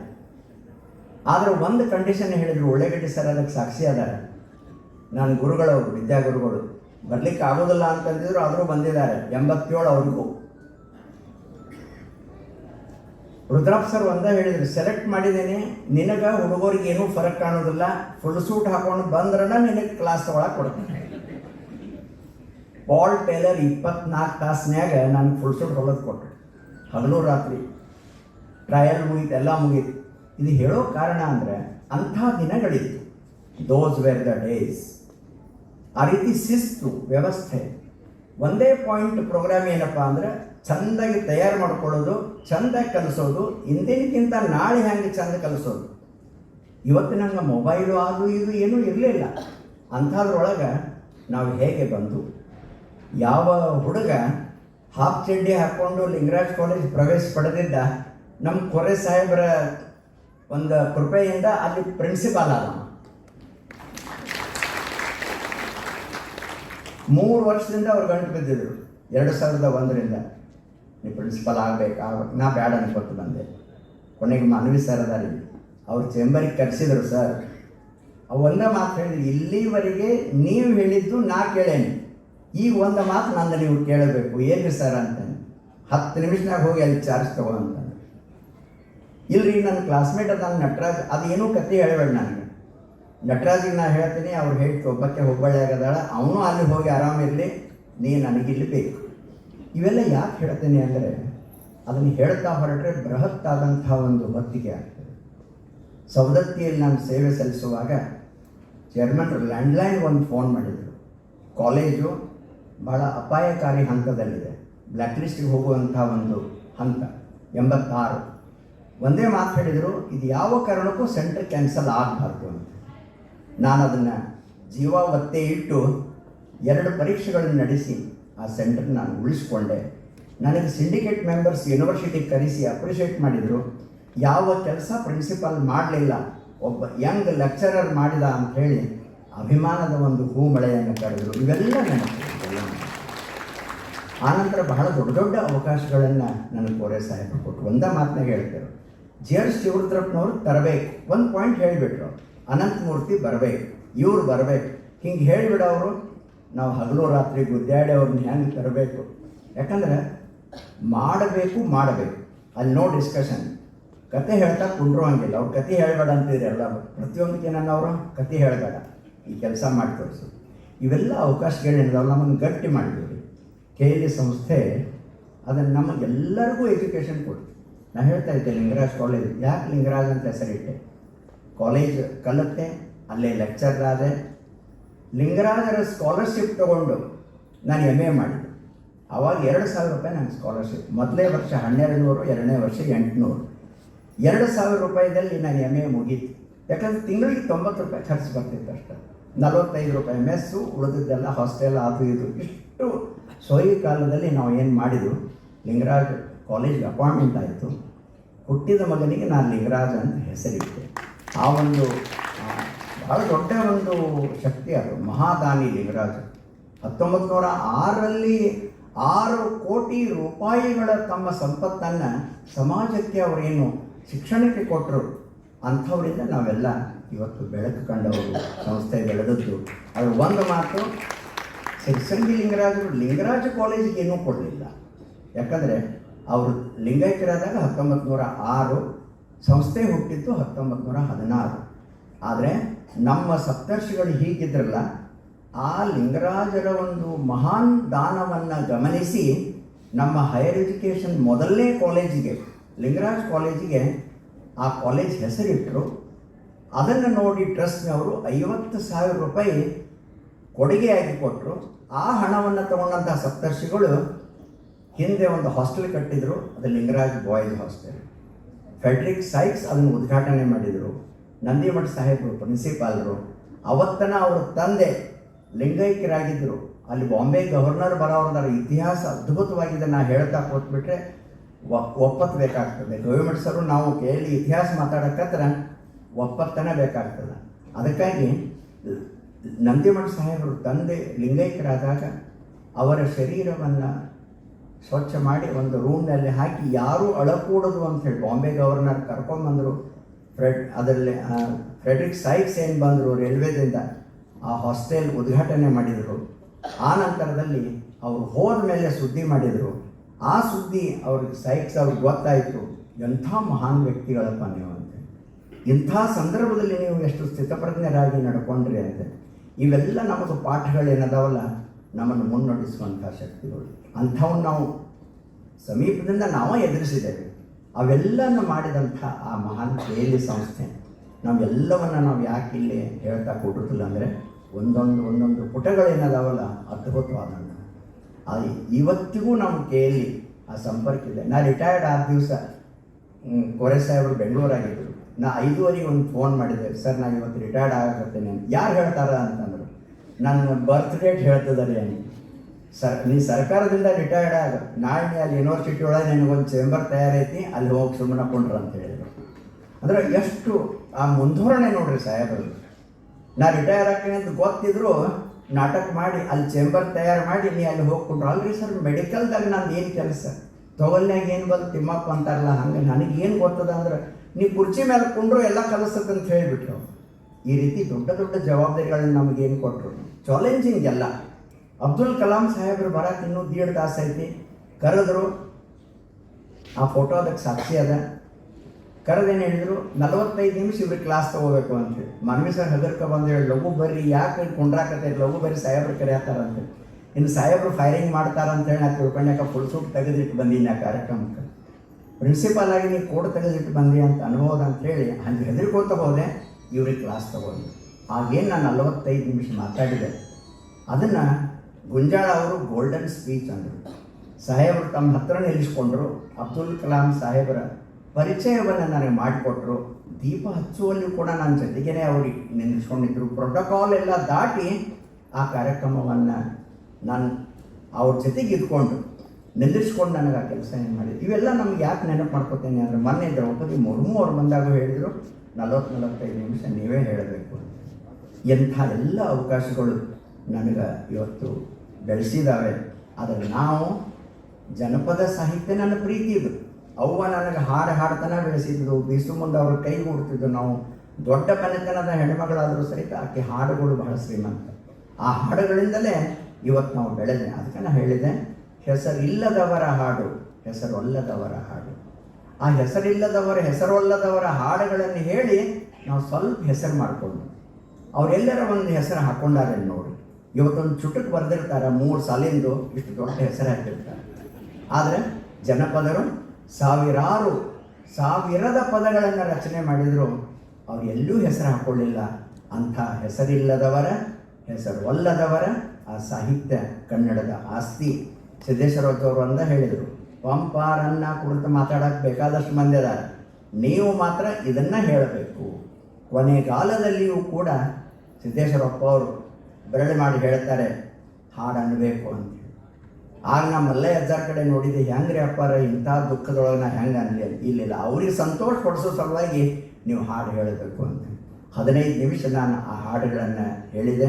ಆದರೆ. ಒಂದು ಕಂಡೀಷನ್ ಹೇಳಿದರು ಒಳ್ಳೆಗಡ್ಡಿ ಸರ್ ಅದಕ್ಕೆ ಸಾಕ್ಷಿ ಅದಾರೆ. ನಾನು ಗುರುಗಳವರು ವಿದ್ಯಾಗುರುಗಳು. ಬರ್ಲಿಕ್ಕೆ ಆಗೋದಿಲ್ಲ ಅಂತಂದಿದ್ರು ಆದರೂ ಬಂದಿದ್ದಾರೆ. ಎಂಬತ್ತೇಳು ಅವ್ರಿಗೂ. ರುದ್ರಪ್ಪ ಸರ್ ಒಂದೇ ಹೇಳಿದ್ರು ಸೆಲೆಕ್ಟ್ ಮಾಡಿದ್ದೇನೆ, ನಿನಗೆ ಹುಡುಗರಿಗೆ ಏನೂ ಫರಕ್ ಕಾಣೋದಿಲ್ಲ ಫುಲ್ ಸೂಟ್ ಹಾಕೊಂಡು ಬಂದ್ರನ ನಿನಗೆ ಕ್ಲಾಸ್ ತೊಗೊಳಕ್ಕೆ ಕೊಡ್ತೀನಿ. ಪಾಲ್ ಟೇಲರ್ ಇಪ್ಪತ್ನಾಲ್ಕು ತಾಸ್ನ್ಯಾಗ ನಾನು ಫುಲ್ ಸೂಟ್ ಹೊಲದ್ ಕೊಟ್ಟರು ಹಗಲು ರಾತ್ರಿ ಟ್ರಯಲ್ ಮುಗೀತು, ಎಲ್ಲ ಮುಗೀತು. ಇದು ಹೇಳೋ ಕಾರಣ ಅಂದರೆ ಅಂಥ ದಿನಗಳಿತ್ತು. ದೋಸ್ ವೆರ್ ದ ಡೇಸ್ ಆ ರೀತಿ ಶಿಸ್ತು, ವ್ಯವಸ್ಥೆ. ಒಂದೇ ಪಾಯಿಂಟ್ ಪ್ರೋಗ್ರಾಮ್ ಏನಪ್ಪ ಅಂದರೆ ಚೆಂದಾಗಿ ತಯಾರು ಮಾಡ್ಕೊಳ್ಳೋದು, ಚಂದಾಗಿ ಕಲಿಸೋದು ಇಂದಿನಕ್ಕಿಂತ ನಾಳೆ ಹೆಂಗೆ ಚಂದ ಕಲಿಸೋದು? ಇವತ್ತು ನಂಗೆ ಮೊಬೈಲು ಅದು ಇದು ಏನೂ ಇರಲಿಲ್ಲ. ಅಂಥದ್ರೊಳಗೆ ನಾವು ಹೇಗೆ ಬಂದು, ಯಾವ ಹುಡುಗ ಹಾಫ್ ಚಡ್ಡಿ ಹಾಕ್ಕೊಂಡು ಲಿಂಗರಾಜ್ ಕಾಲೇಜ್ ಪ್ರವೇಶ ಪಡೆದಿದ್ದ ನಮ್ಮ ಕೊರೆ ಸಾಹೇಬರ ಒಂದು ಕೃಪೆಯಿಂದ ಅಲ್ಲಿ ಪ್ರಿನ್ಸಿಪಾಲ್ ಆದ ಮೂರು ವರ್ಷದಿಂದ ಅವ್ರು ಗಂಟು ಬಿದ್ದಿದ್ರು. ಎರಡು ಸಾವಿರದ ಒಂದರಿಂದ. ನೀ ಪ್ರಿನ್ಸಿಪಲ್ ಆಗಬೇಕಾ. ನಾ ಬ್ಯಾಡ ಅನ್ಕೊತು ಬಂದೆ. ಕೊನೆಗೆ ಮನವಿ ಸರ್ ಅದಾರಿ. ಅವ್ರು ಚೇಂಬರಿಗೆ ಕರೆಸಿದ್ರು ಸರ್ ಒಂದೇ ಮಾತು ಹೇಳಿದ್ರು. ಇಲ್ಲಿವರೆಗೆ ನೀವು ಹೇಳಿದ್ದು ನಾ ಕೇಳೇನಿ. ಈಗ ಒಂದು ಮಾತು ನಂದು ನೀವು ಕೇಳಬೇಕು. ಏನು ಸರ್ ಅಂತಾನೆ ಹತ್ತು ನಿಮಿಷನಾಗ ಹೋಗಿ ಅಲ್ಲಿ ಚಾರ್ಜ್ ತಗೋ ಇಲ್ಲರಿ ಇಲ್ರಿ, ನನ್ನ ಕ್ಲಾಸ್ಮೇಟ್ ಅದ ನಟರಾಜ್. ಅದೇನೂ ಕತೆ ಹೇಳಬೇಡ ನನಗೆ. ನಟರಾಜಿಗೆ ನಾ ಹೇಳ್ತೀನಿ. ಅವ್ರು ಹೇಳಿ ಒಬ್ಬಕ್ಕೆ ಹುಬ್ಬಳ್ಳಿ ಆಗದಾಳ. ಅವನು ಅಲ್ಲಿ ಹೋಗಿ ಆರಾಮಿರಲಿ ನೀ ನನಗಿಲ್ಲಿ ಬೇಕು. ಇವೆಲ್ಲ ಯಾಕೆ ಹೇಳ್ತೇನೆ ಅಂದರೆ ಅದನ್ನು ಹೇಳ್ತಾ ಹೊರಟ್ರೆ ಬೃಹತ್ತಾದಂಥ ಒಂದು ಹೊತ್ತಿಗೆ ಆಗ್ತದೆ. ಸವದತ್ತಿಯಲ್ಲಿ ನಾನು ಸೇವೆ ಸಲ್ಲಿಸುವಾಗ ಚೇರ್ಮನ್ ಲ್ಯಾಂಡ್ಲೈನ್ ಒಂದು ಫೋನ್ ಮಾಡಿದರು. ಕಾಲೇಜು ಭಾಳ ಅಪಾಯಕಾರಿ ಹಂತದಲ್ಲಿದೆ. ಬ್ಲ್ಯಾಕ್ ಲಿಸ್ಟಿಗೆ ಹೋಗುವಂಥ ಒಂದು ಹಂತ ಎಂಬತ್ತಾರು. ಒಂದೇ ಮಾತು ಹೇಳಿದರು, ಇದು ಯಾವ ಕಾರಣಕ್ಕೂ ಸೆಂಟರ್ ಕ್ಯಾನ್ಸಲ್ ಆಗಬಾರ್ದು ಅಂತ. ನಾನು ಅದನ್ನು ಜೀವ ಒತ್ತೆ ಇಟ್ಟು ಎರಡು ಪರೀಕ್ಷೆಗಳನ್ನು ನಡೆಸಿ ಆ ಸೆಂಟರ್ ನಾನು ಉಳಿಸ್ಕೊಂಡೆ. ನನಗೆ ಸಿಂಡಿಕೇಟ್ ಮೆಂಬರ್ಸ್ ಯೂನಿವರ್ಸಿಟಿಗೆ ಕರೆಸಿ ಅಪ್ರಿಷಿಯೇಟ್ ಮಾಡಿದರು. ಯಾವ ಕೆಲಸ ಪ್ರಿನ್ಸಿಪಾಲ್ ಮಾಡಲಿಲ್ಲ. ಒಬ್ಬ ಯಂಗ್ ಲೆಕ್ಚರರ್ ಮಾಡಿದ ಅಂತ ಹೇಳಿ ಅಭಿಮಾನದ ಒಂದು ಹೂಮಳೆಯನ್ನು ಕರೆದರು. ಇವೆಲ್ಲ ನೆನಪು. ಆನಂತರ ಬಹಳ ದೊಡ್ಡ ದೊಡ್ಡ ಅವಕಾಶಗಳನ್ನು ನನಗೆ ಕೋರೆ ಸಾಹೇಬರು ಕೊಟ್ಟು ಒಂದೇ ಮಾತನ್ನ ಹೇಳ್ತಾರೆ ಜಿ ಆರ್ ಶಿವರುದ್ರಪ್ಪನವ್ರು ತರಬೇಕು. ಒಂದು ಪಾಯಿಂಟ್ ಹೇಳಿಬಿಟ್ರು. ಅನಂತಮೂರ್ತಿ ಬರಬೇಕು. ಇವ್ರು ಬರಬೇಕು. ಹಿಂಗೆ ಹೇಳಿಬಿಡೋರು ನಾವು ಹಗಲು ರಾತ್ರಿ ಗುದ್ದಾಡಿ ಅವ್ರನ್ನ ಹೆಂಗೆ ತರಬೇಕು? ಯಾಕಂದ್ರೆ ಮಾಡಬೇಕು ಮಾಡಬೇಕು. ಅಲ್ಲಿ ನೋ ಡಿಸ್ಕಷನ್ ಕತೆ ಹೇಳ್ತಾ ಕುಂಡ್ರು ಹಂಗಿಲ್ಲ. ಅವ್ರು ಕತೆ ಹೇಳಬೇಡ ಅಂತಿದ್ರೆ ಎಲ್ಲ. ಪ್ರತಿಯೊಂದಕ್ಕೆ ನಾನು ಅವರು ಕತೆ ಹೇಳಬೇಡ. ಈ ಕೆಲಸ ಮಾಡಿ ತೋರಿಸು ಇವೆಲ್ಲ ಅವಕಾಶಗಳೇನಿದಾವಲ್ಲ ನಮ್ಮನ್ನು ಗಟ್ಟಿ ಮಾಡಿದ್ವಿ ಕೆ ಎಲ್ ಇ ಸಂಸ್ಥೆ ಅದನ್ನು ನಮಗೆಲ್ಲರಿಗೂ ಎಜುಕೇಷನ್ ಕೊಡ್ತು. ನಾನು ಹೇಳ್ತಾ ಇದ್ದೆ ಲಿಂಗರಾಜ್ ಕಾಲೇಜ್. ಯಾಕೆ ಲಿಂಗರಾಜ್ ಅಂತ ಹೆಸರಿಟ್ಟೆ? ಕಾಲೇಜ್ ಕಲಿತೆ ಅಲ್ಲೇ ಲೆಕ್ಚರ್ ಆದೆ. ಲಿಂಗರಾಜರ ಸ್ಕಾಲರ್ಶಿಪ್ ತಗೊಂಡು ನಾನು ಎಂ ಎ ಮಾಡಿದೆ ಆವಾಗ ಎರಡು ಸಾವಿರ ರೂಪಾಯಿ ನನಗೆ ಸ್ಕಾಲರ್ಶಿಪ್ ಮೊದಲೇ ವರ್ಷ ಹನ್ನೆರಡು ನೂರು ಎರಡನೇ ವರ್ಷ ಎಂಟುನೂರು. ಎರಡು ಸಾವಿರ ರೂಪಾಯಿದಲ್ಲಿ ನಾನು ಎಂ ಎ ಮುಗೀತು. ಯಾಕಂದ್ರೆ ತಿಂಗಳಿಗೆ ತೊಂಬತ್ತು ರೂಪಾಯಿ ಖರ್ಚು ಬರ್ತಿತ್ತು ಅಷ್ಟೇ. ನಲವತ್ತೈದು ರೂಪಾಯಿ ಮೆಸ್ಸು ಉಳಿದಿದ್ದೆಲ್ಲ ಹಾಸ್ಟೆಲ್ ಅದು ಇದು. ಇಷ್ಟು ಸೋಯಿ ಕಾಲದಲ್ಲಿ ನಾವು ಏನು ಮಾಡಿದ್ರು ಲಿಂಗರಾಜ್ ಕಾಲೇಜ್ಗೆ ಅಪಾಯಿಂಟ್ಮೆಂಟ್ ಆಯಿತು. ಹುಟ್ಟಿದ ಮಗನಿಗೆ ನಾನು ಲಿಂಗರಾಜ್ ಅಂತ ಹೆಸರಿಟ್ಟೆ. ಆ ಒಂದು ಬಹಳ ದೊಡ್ಡ ಒಂದು ಶಕ್ತಿ ಅದು, ಮಹಾದಾನಿ ಲಿಂಗರಾಜ ಹತ್ತೊಂಬತ್ತು ನೂರ ಆರರಲ್ಲಿ ಆರು ಕೋಟಿ ರೂಪಾಯಿಗಳ ತಮ್ಮ ಸಂಪತ್ತನ್ನು ಸಮಾಜಕ್ಕೆ ಅವರೇನು ಶಿಕ್ಷಣಕ್ಕೆ ಕೊಟ್ಟರು ಅಂಥವರಿಂದ ನಾವೆಲ್ಲ ಇವತ್ತು ಬೆಳಕು ಕಂಡವರು, ಸಂಸ್ಥೆ ಬೆಳೆದದ್ದು. ಅದು ಒಂದು ಮಾತು, ಸಿರ್ಸಂಗಿ ಲಿಂಗರಾಜರು ಲಿಂಗರಾಜ ಕಾಲೇಜಿಗೆ ಏನೂ ಕೊಡಲಿಲ್ಲ. ಯಾಕಂದರೆ ಅವರು ಲಿಂಗೈಕ್ಯರಾದಾಗ ಹತ್ತೊಂಬತ್ತು ನೂರ ಆರು, ಸಂಸ್ಥೆ ಹುಟ್ಟಿದ್ದು ಹತ್ತೊಂಬತ್ತು ನೂರ ಹದಿನಾರು. ಆದರೆ ನಮ್ಮ ಸಪ್ತರ್ಷಿಗಳು ಹೀಗಿದ್ರಲ್ಲ, ಆ ಲಿಂಗರಾಜರ ಒಂದು ಮಹಾನ್ ದಾನವನ್ನು ಗಮನಿಸಿ ನಮ್ಮ ಹೈಯರ್ ಎಜುಕೇಷನ್ ಮೊದಲನೇ ಕಾಲೇಜಿಗೆ, ಲಿಂಗರಾಜ್ ಕಾಲೇಜಿಗೆ ಆ ಕಾಲೇಜ್ ಹೆಸರಿಟ್ಟರು ಅದನ್ನು ನೋಡಿ ಟ್ರಸ್ಟ್ನವರು ಐವತ್ತು ಸಾವಿರ ರೂಪಾಯಿ ಕೊಡುಗೆಯಾಗಿ ಕೊಟ್ಟರು ಆ ಹಣವನ್ನು ತಗೊಂಡಂಥ ಸಪ್ತರ್ಷಿಗಳು ಹಿಂದೆ ಒಂದು ಹಾಸ್ಟೆಲ್ ಕಟ್ಟಿದ್ರು, ಅದು Lingaraj boys hostel. Frederick Sykes ಅದನ್ನು ಉದ್ಘಾಟನೆ ಮಾಡಿದರು. ನಂದಿಮಠ ಸಾಹೇಬರು, ಪ್ರಿನ್ಸಿಪಾಲರು, ಅವತ್ತನ ಅವ್ರ ತಂದೆ ಲಿಂಗೈಕ್ಯರಾಗಿದ್ದರು ಅಲ್ಲಿ ಬಾಂಬೆ ಗವರ್ನರ್ ಬರೋರ್ದಾರ ಇತಿಹಾಸ ಅದ್ಭುತವಾಗಿದೆ ನಾ ಹೇಳ್ತಾ ಕೂತ್ಬಿಟ್ರೆ ಒಪ್ಪತ್ತು ಬೇಕಾಗ್ತದೆ ಗವಿಮಠ ಸರು ನಾವು ಕೇಳಿ ಇತಿಹಾಸ ಮಾತಾಡಕತ್ರ ಒಪ್ಪತ್ತನ ಬೇಕಾಗ್ತದೆ. ಅದಕ್ಕಾಗಿ ನಂದಿಮಠ ಸಾಹೇಬರು ತಂದೆ ಲಿಂಗೈಕ್ಯರಾದಾಗ ಅವರ ಶರೀರವನ್ನು ಸ್ವಚ್ಛ ಮಾಡಿ ಒಂದು ರೂಮ್ನಲ್ಲಿ ಹಾಕಿ ಯಾರೂ ಅಳಕೂಡದು ಅಂತ ಹೇಳಿ ಬಾಂಬೆ ಗವರ್ನರ್ ಕರ್ಕೊಂಬಂದರು. ಫ್ರೆಡ್, ಅದರಲ್ಲಿ ಫ್ರೆಡ್ರಿಕ್ ಸೈಕ್ಸ್ ಏನು ಬಂದರು ರೈಲ್ವೆದಿಂದ ಆ ಹಾಸ್ಟೆಲ್ ಉದ್ಘಾಟನೆ ಮಾಡಿದರು. ಆ ನಂತರದಲ್ಲಿ ಅವರು ಹೋದ ಮೇಲೆ ಸುದ್ದಿ ಮಾಡಿದರು. ಆ ಸುದ್ದಿ ಅವ್ರಿಗೆ ಸೈಕ್ಸ್ ಅವ್ರಿಗೆ ಗೊತ್ತಾಯಿತು, ಎಂಥ ಮಹಾನ್ ವ್ಯಕ್ತಿಗಳಪ್ಪ ನೀವು ಅಂತ. ಇಂಥ ಸಂದರ್ಭದಲ್ಲಿ ನೀವು ಎಷ್ಟು ಸ್ಥಿತಪ್ರಜ್ಞರಾಗಿ ನಡ್ಕೊಂಡ್ರಿ ಅಂತ. ಇವೆಲ್ಲ ನಮ್ಮದು ಪಾಠಗಳೇನದಾವಲ್ಲ, ನಮ್ಮನ್ನು ಮುನ್ನಡೆಸುವಂಥ ಶಕ್ತಿಗಳು. ಅಂಥವನ್ನು ನಾವು ಸಮೀಪದಿಂದ ನಾವೇ ಎದುರಿಸಿದ್ದೇವೆ. ಅವೆಲ್ಲನ್ನು ಮಾಡಿದಂಥ ಆ ಮಹಾನ್ ಕೇಳಿ ಸಂಸ್ಥೆ ನಾವೆಲ್ಲವನ್ನು ನಾವು ಯಾಕೆ ಇಲ್ಲಿ ಹೇಳ್ತಾ ಕೊಟ್ಟಿರ್ತಿಲ್ಲ ಅಂದರೆ ಒಂದೊಂದು ಒಂದೊಂದು ಪುಟಗಳೇನದಾವಲ್ಲ ಅದ್ಭುತವಾದಂಥ. ಅದು ಇವತ್ತಿಗೂ ನಮ್ಮ ಕೇಳಿ ಆ ಸಂಪರ್ಕ ಇದೆ. ನಾನು ರಿಟೈರ್ಡ್ ಆದ ದಿವಸ ಕೊರೆ ಸಾಹೇಬರು ಬೆಂಗಳೂರಾಗಿದ್ದರು ನಾ ಐದುವರೆಗೆ ಒಂದು ಫೋನ್ ಮಾಡಿದೆ, ಸರ್, ನಾನು ಇವತ್ತು ರಿಟೈರ್ಡ್ ಆಗತ್ತೇನೆ ಯಾರು ಹೇಳ್ತಾರ ಅಂತಂದರು. ನನ್ನ ಬರ್ತ್ ಡೇಟ್ ಹೇಳ್ತಿದ್ದಾರೆ ಅಂತ. ಸರ್, ನೀ ಸರ್ಕಾರದಿಂದ ರಿಟೈರ್ಡ್ ಆಗ, ನಾಳೆ ಅಲ್ಲಿ ಯೂನಿವರ್ಸಿಟಿ ಒಳಗೆ ನಿನಗೊಂದು ಚೇಂಬರ್ ತಯಾರೈತಿ, ಅಲ್ಲಿ ಹೋಗಿ ಸುಮ್ಮನೆ ಕೊಂಡ್ರು ಅಂತ ಹೇಳಿದರು. ಅಂದ್ರೆ ಎಷ್ಟು, ಆ ಮುಂಧೋರಣೆ ನೋಡ್ರಿ ಸಾಹೇಬರು. ನಾ ರಿಟೈರ್ ಆಗ್ತೀನಿ ಅಂತ ಗೊತ್ತಿದ್ರು, ನಾಟಕ ಮಾಡಿ, ಅಲ್ಲಿ ಚೇಂಬರ್ ತಯಾರು ಮಾಡಿ, ನೀ ಅಲ್ಲಿ ಹೋಗ್ಕೊಂಡ್ರು ಅಲ್ರಿ ಸರ್, ಮೆಡಿಕಲ್ದಾಗ ನಂದು ಏನು ಕೆಲಸ? ತೊಗಲ್ನಾಗ ಏನು ಬಂದು ತಿಮ್ಮಪ್ಪ ಅಂತಾರಲ್ಲ, ಹಂಗೆ ನನಗೆ ಏನು ಗೊತ್ತದ ಅಂದ್ರೆ, ನೀ ಕುರ್ಚಿ ಮೇಲೆ ಕುಂಡ್ರು, ಎಲ್ಲ ಕಲಿಸ್ತದೆ ಅಂತ ಹೇಳಿಬಿಟ್ರು. ಈ ರೀತಿ ದೊಡ್ಡ ದೊಡ್ಡ ಜವಾಬ್ದಾರಿಗಳನ್ನ ನಮಗೇನು ಕೊಟ್ಟರು ಚಾಲೆಂಜಿಂಗ್ ಎಲ್ಲ. ಅಬ್ದುಲ್ ಕಲಾಂ ಸಾಹೇಬ್ರು ಬರಕ್ಕೆ ಇನ್ನೂ ದೀಡ್ ತಾಸು ಐತಿ. ಕರೆದ್ರು, ಆ ಫೋಟೋ ಅದಕ್ಕೆ ಸಾಕ್ಷಿ ಅದ. ಕರೆದೇನು ಹೇಳಿದ್ರು, ನಲವತ್ತೈದು ನಿಮಿಷ ಇವ್ರಿಗೆ ಕ್ಲಾಸ್ ತಗೋಬೇಕು ಅಂತೇಳಿ ಮನವಿ ಸರ್ ಹೆದರ್ಕ ಬಂದು ಹೇಳಿ, ಲಘು ಬರ್ರಿ, ಯಾಕೆ ಕುಂಡ್ರಾಕತ್ತೈತಿ ಲಘು ಬರ್ರಿ, ಸಾಹೇಬ್ರು ಕರೆಯತ್ತಾರ ಇನ್ನು ಸಾಹೇಬ್ರು ಫೈರಿಂಗ್ ಮಾಡ್ತಾರ ಅಂತೇಳಿ ನಾ ತಿಳ್ಕೊಂಡ್ಯಾಕ ಫುಲ್ ಸೂಟ್ ತೆಗೆದಿಟ್ಟು ಬಂದೀನಿ ಆ ಕಾರ್ಯಕ್ರಮಕ್ಕೆ. ಪ್ರಿನ್ಸಿಪಾಲ್ ಆಗಿ ನೀವು ಕೋಡ್ ತೆಗೆದಿಟ್ಟು ಬಂದಿ ಅಂತ ಅನ್ಬೋದು ಅಂತೇಳಿ ಹಂಗೆ ಹೆದರ್ಕೋತ ಹೋದೆ, ಇವ್ರಿಗೆ ಕ್ಲಾಸ್ ತಗೋದು ಆಗೇನು ನಾನು ನಲವತ್ತೈದು ನಿಮಿಷ ಮಾತಾಡಿದೆ. ಅದನ್ನು ಗುಂಜಾಳ ಅವರು ಗೋಲ್ಡನ್ ಸ್ಪೀಚ್ ಅಂದರು. ಸಾಹೇಬರು ತಮ್ಮ ಹತ್ರ ನಿಲ್ಲಿಸ್ಕೊಂಡ್ರು. ಅಬ್ದುಲ್ ಕಲಾಂ ಸಾಹೇಬರ ಪರಿಚಯವನ್ನು ನನಗೆ ಮಾಡಿಕೊಟ್ರು. ದೀಪ ಹಚ್ಚುವಲ್ಲಿ ಕೂಡ ನನ್ನ ಜೊತೆಗೇನೆ ಅವ್ರಿಗೆ ನಿಲ್ಲಿಸ್ಕೊಂಡಿದ್ರು. ಪ್ರೋಟೋಕಾಲ್ ಎಲ್ಲ ದಾಟಿ ಆ ಕಾರ್ಯಕ್ರಮವನ್ನು ನಾನು ಅವ್ರ ಜೊತೆಗೆ ಇದ್ಕೊಂಡು ನಿಲ್ಲಿಸ್ಕೊಂಡು ನನಗೆ ಆ ಕೆಲಸ ಏನು ಮಾಡಿದ್ರು. ಇವೆಲ್ಲ ನಮ್ಗೆ ಯಾಕೆ ನೆನಪು ಮಾಡ್ಕೊತೀನಿ ಅಂದರೆ ಮೊನ್ನೆ ದ್ರೌಪದಿ ಮುರ್ಮು ಅವ್ರು ಬಂದಾಗ ಹೇಳಿದರು, ನಲವತ್ತು ನಲವತ್ತೈದು ನಿಮಿಷ ನೀವೇ ಹೇಳಬೇಕು. ಎಂಥ ಎಲ್ಲ ಅವಕಾಶಗಳು ನನಗೆ ಇವತ್ತು ಬೆಳೆಸಿದ್ದಾವೆ ಆದರೆ ನಾವು ಜನಪದ ಸಾಹಿತ್ಯ ನನ್ನ ಪ್ರೀತಿ ಇದು. ಅವ್ವ ನನಗೆ ಹಾಡು ಹಾಡ್ತನ ಬೆಳೆಸಿದ್ರು ಬೀಸು ಮುಂದೆ ಅವ್ರ ಕೈ ಕೊಡ್ತಿದ್ದು ನಾವು ದೊಡ್ಡ ಮನೆತನದ ಹೆಣ್ಮಗಳಾದರೂ ಸಹಿತ ಆಕೆ ಹಾಡುಗಳು ಬಹಳ ಶ್ರೀಮಂತ. ಆ ಹಾಡುಗಳಿಂದಲೇ ಇವತ್ತು ನಾವು ಬೆಳೆದೆ ಅದಕ್ಕೆ ನಾನು ಹೇಳಿದೆ, ಹೆಸರಿಲ್ಲದವರ ಹಾಡು, ಹೆಸರೊಲ್ಲದವರ ಹಾಡು. ಆ ಹೆಸರಿಲ್ಲದವರ, ಹೆಸರೊಲ್ಲದವರ ಹಾಡುಗಳನ್ನು ಹೇಳಿ ನಾವು ಸ್ವಲ್ಪ ಹೆಸರು ಮಾಡಿಕೊಂಡು, ಅವರೆಲ್ಲರ ಒಂದು ಹೆಸರು ಹಾಕೊಂಡಾರೆ ನೋಡಿ. ಇವತ್ತೊಂದು ಚುಟುಕು ಬರೆದಿರ್ತಾರೆ, ಮೂರು ಸಾಲಿಂದು ಇಷ್ಟು ದೊಡ್ಡ ಹೆಸರು ಹಾಕಿರ್ತಾರೆ. ಆದರೆ ಜನಪದರು ಸಾವಿರಾರು, ಸಾವಿರದ ಪದಗಳನ್ನು ರಚನೆ ಮಾಡಿದರು. ಅವ್ರು ಎಲ್ಲೂ ಹೆಸರು ಹಾಕೊಳ್ಳಿಲ್ಲ. ಅಂಥ ಹೆಸರಿಲ್ಲದವರ ಹೆಸರು ಅಲ್ಲದವರ ಆ ಸಾಹಿತ್ಯ, ಕನ್ನಡದ ಆಸ್ತಿ. ಸಿದ್ದೇಶ್ವರವ್ರು ಅಂತ ಹೇಳಿದರು. ಪಂಪಾರನ್ನ ಕುರಿತು ಮಾತಾಡೋಕೆ ಬೇಕಾದಷ್ಟು ಮಂದಿ ಅದ ನೀವು ಮಾತ್ರ ಇದನ್ನು ಹೇಳಬೇಕು. ಕೊನೆಗಾಲದಲ್ಲಿಯೂ ಕೂಡ ಸಿದ್ದೇಶ್ವರಪ್ಪ ಅವರು ಬೆರಳು ಮಾಡಿ ಹೇಳ್ತಾರೆ, ಹಾಡು ಅನ್ನಬೇಕು ಅಂತ ಆಗ ನಮ್ಮ ಮಲ್ಲಯ್ಯ ಅಜ್ಜಾರ ಕಡೆ ನೋಡಿದೆ, ಹೆಂಗ್ರಿ ಅಪ್ಪಾರ, ಇಂಥ ದುಃಖದೊಳಗೆ ನಾ ಹೆಂಗೆ ಅನ್ಲಿ? ಇಲ್ಲಿಲ್ಲ. ಅವ್ರಿಗೆ ಸಂತೋಷ ಪಡಿಸೋ ಸಲುವಾಗಿ ನೀವು ಹಾಡು ಹೇಳಬೇಕು ಅಂತ ಹದಿನೈದು ನಿಮಿಷ ನಾನು ಆ ಹಾಡುಗಳನ್ನು ಹೇಳಿದೆ.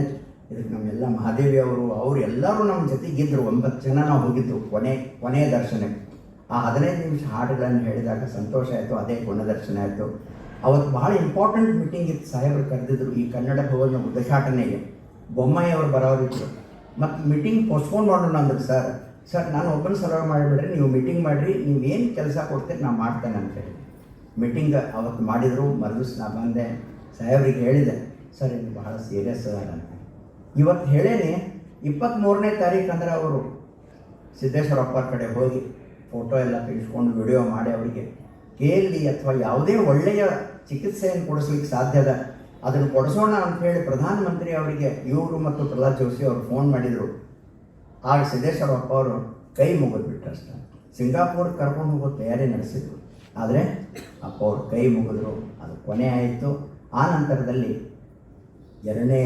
ಇದಕ್ಕೆ ನಮ್ಮೆಲ್ಲ ಮಹಾದೇವಿ ಅವರು ಅವರು ಎಲ್ಲರೂ ನಮ್ಮ ಜೊತೆಗಿದ್ದರು ಒಂಬತ್ತು ಜನ ನಾವು ಹೋಗಿದ್ದರು ಕೊನೆ ಕೊನೆಯ ದರ್ಶನಕ್ಕೆ. ಆ ಹದಿನೈದು ನಿಮಿಷ ಹಾಡುಗಳನ್ನು ಹೇಳಿದಾಗ ಸಂತೋಷ ಆಯಿತು, ಅದೇ ಗುಣದರ್ಶನ ಆಯಿತು. ಅವತ್ತು ಭಾಳ ಇಂಪಾರ್ಟೆಂಟ್ ಮೀಟಿಂಗ್ ಇತ್ತು. ಸಾಹೇಬರು ಕರೆದಿದ್ರು ಈ ಕನ್ನಡ ಭವನ ಉದ್ಘಾಟನೆಗೆ. ಬೊಮ್ಮಾಯಿ ಅವರು ಬರೋರಿದ್ರು ಮತ್ತು ಮೀಟಿಂಗ್ ಪೋಸ್ಟ್ಪೋನ್ ಮಾಡೋಣ ಅಂದ್ರೆ ಸರ್ ಸರ್ ನಾನು ಒಬ್ಬನ ಸಲುವಾಗಿ ಮಾಡಿಬಿಡ್ರಿ, ನೀವು ಮೀಟಿಂಗ್ ಮಾಡಿರಿ, ನೀವು ಏನು ಕೆಲಸ ಕೊಡ್ತೀರಿ ನಾನು ಮಾಡ್ತೇನೆ ಅಂತ ಹೇಳಿ. ಮೀಟಿಂಗ್ ಅವತ್ತು ಮಾಡಿದರು, ಮರುದಿವ್ಸ ನಾ ಬಂದೆ. ಸಾಹೇಬ್ರಿಗೆ ಹೇಳಿದೆ ಸರ್ ಇದು ಬಹಳ ಸೀರಿಯಸ್ ಅದಾರ ಅಂತ. ಇವತ್ತು ಹೇಳೇನೆ ಇಪ್ಪತ್ತ್ಮೂರನೇ ತಾರೀಕು ಅಂದ್ರೆ ಅವರು ಸಿದ್ದೇಶ್ವರಪ್ಪರ ಕಡೆ ಹೋಗಿ ಫೋಟೋ ಎಲ್ಲ ತೆಗೆಸ್ಕೊಂಡು ವಿಡಿಯೋ ಮಾಡಿ ಅವರಿಗೆ. ಕೇಳಿ ಅಥವಾ ಯಾವುದೇ ಒಳ್ಳೆಯ ಚಿಕಿತ್ಸೆಯನ್ನು ಕೊಡಿಸ್ಲಿಕ್ಕೆ ಸಾಧ್ಯದ ಅದನ್ನು ಕೊಡಿಸೋಣ ಅಂತ ಹೇಳಿ ಪ್ರಧಾನಮಂತ್ರಿ ಅವರಿಗೆ ಇವರು ಮತ್ತು ಪ್ರಹ್ಲಾದ್ ಜೋಶಿ ಅವರು ಫೋನ್ ಮಾಡಿದರು. ಆಗ ಸಿದ್ದೇಶ್ವರಪ್ಪ ಅವರು ಕೈ ಮುಗಿದ್ಬಿಟ್ರು ಅಷ್ಟೇ. ಸಿಂಗಾಪುರ್ ಕರ್ಕೊಂಡು ಹೋಗೋ ತಯಾರಿ ನಡೆಸಿದ್ರು. ಆದರೆ ಅಪ್ಪ ಅವರು ಕೈ ಮುಗಿದ್ರು. ಅದು ಕೊನೆ ಆಯಿತು. ಆ ನಂತರದಲ್ಲಿ ಎರಡನೇ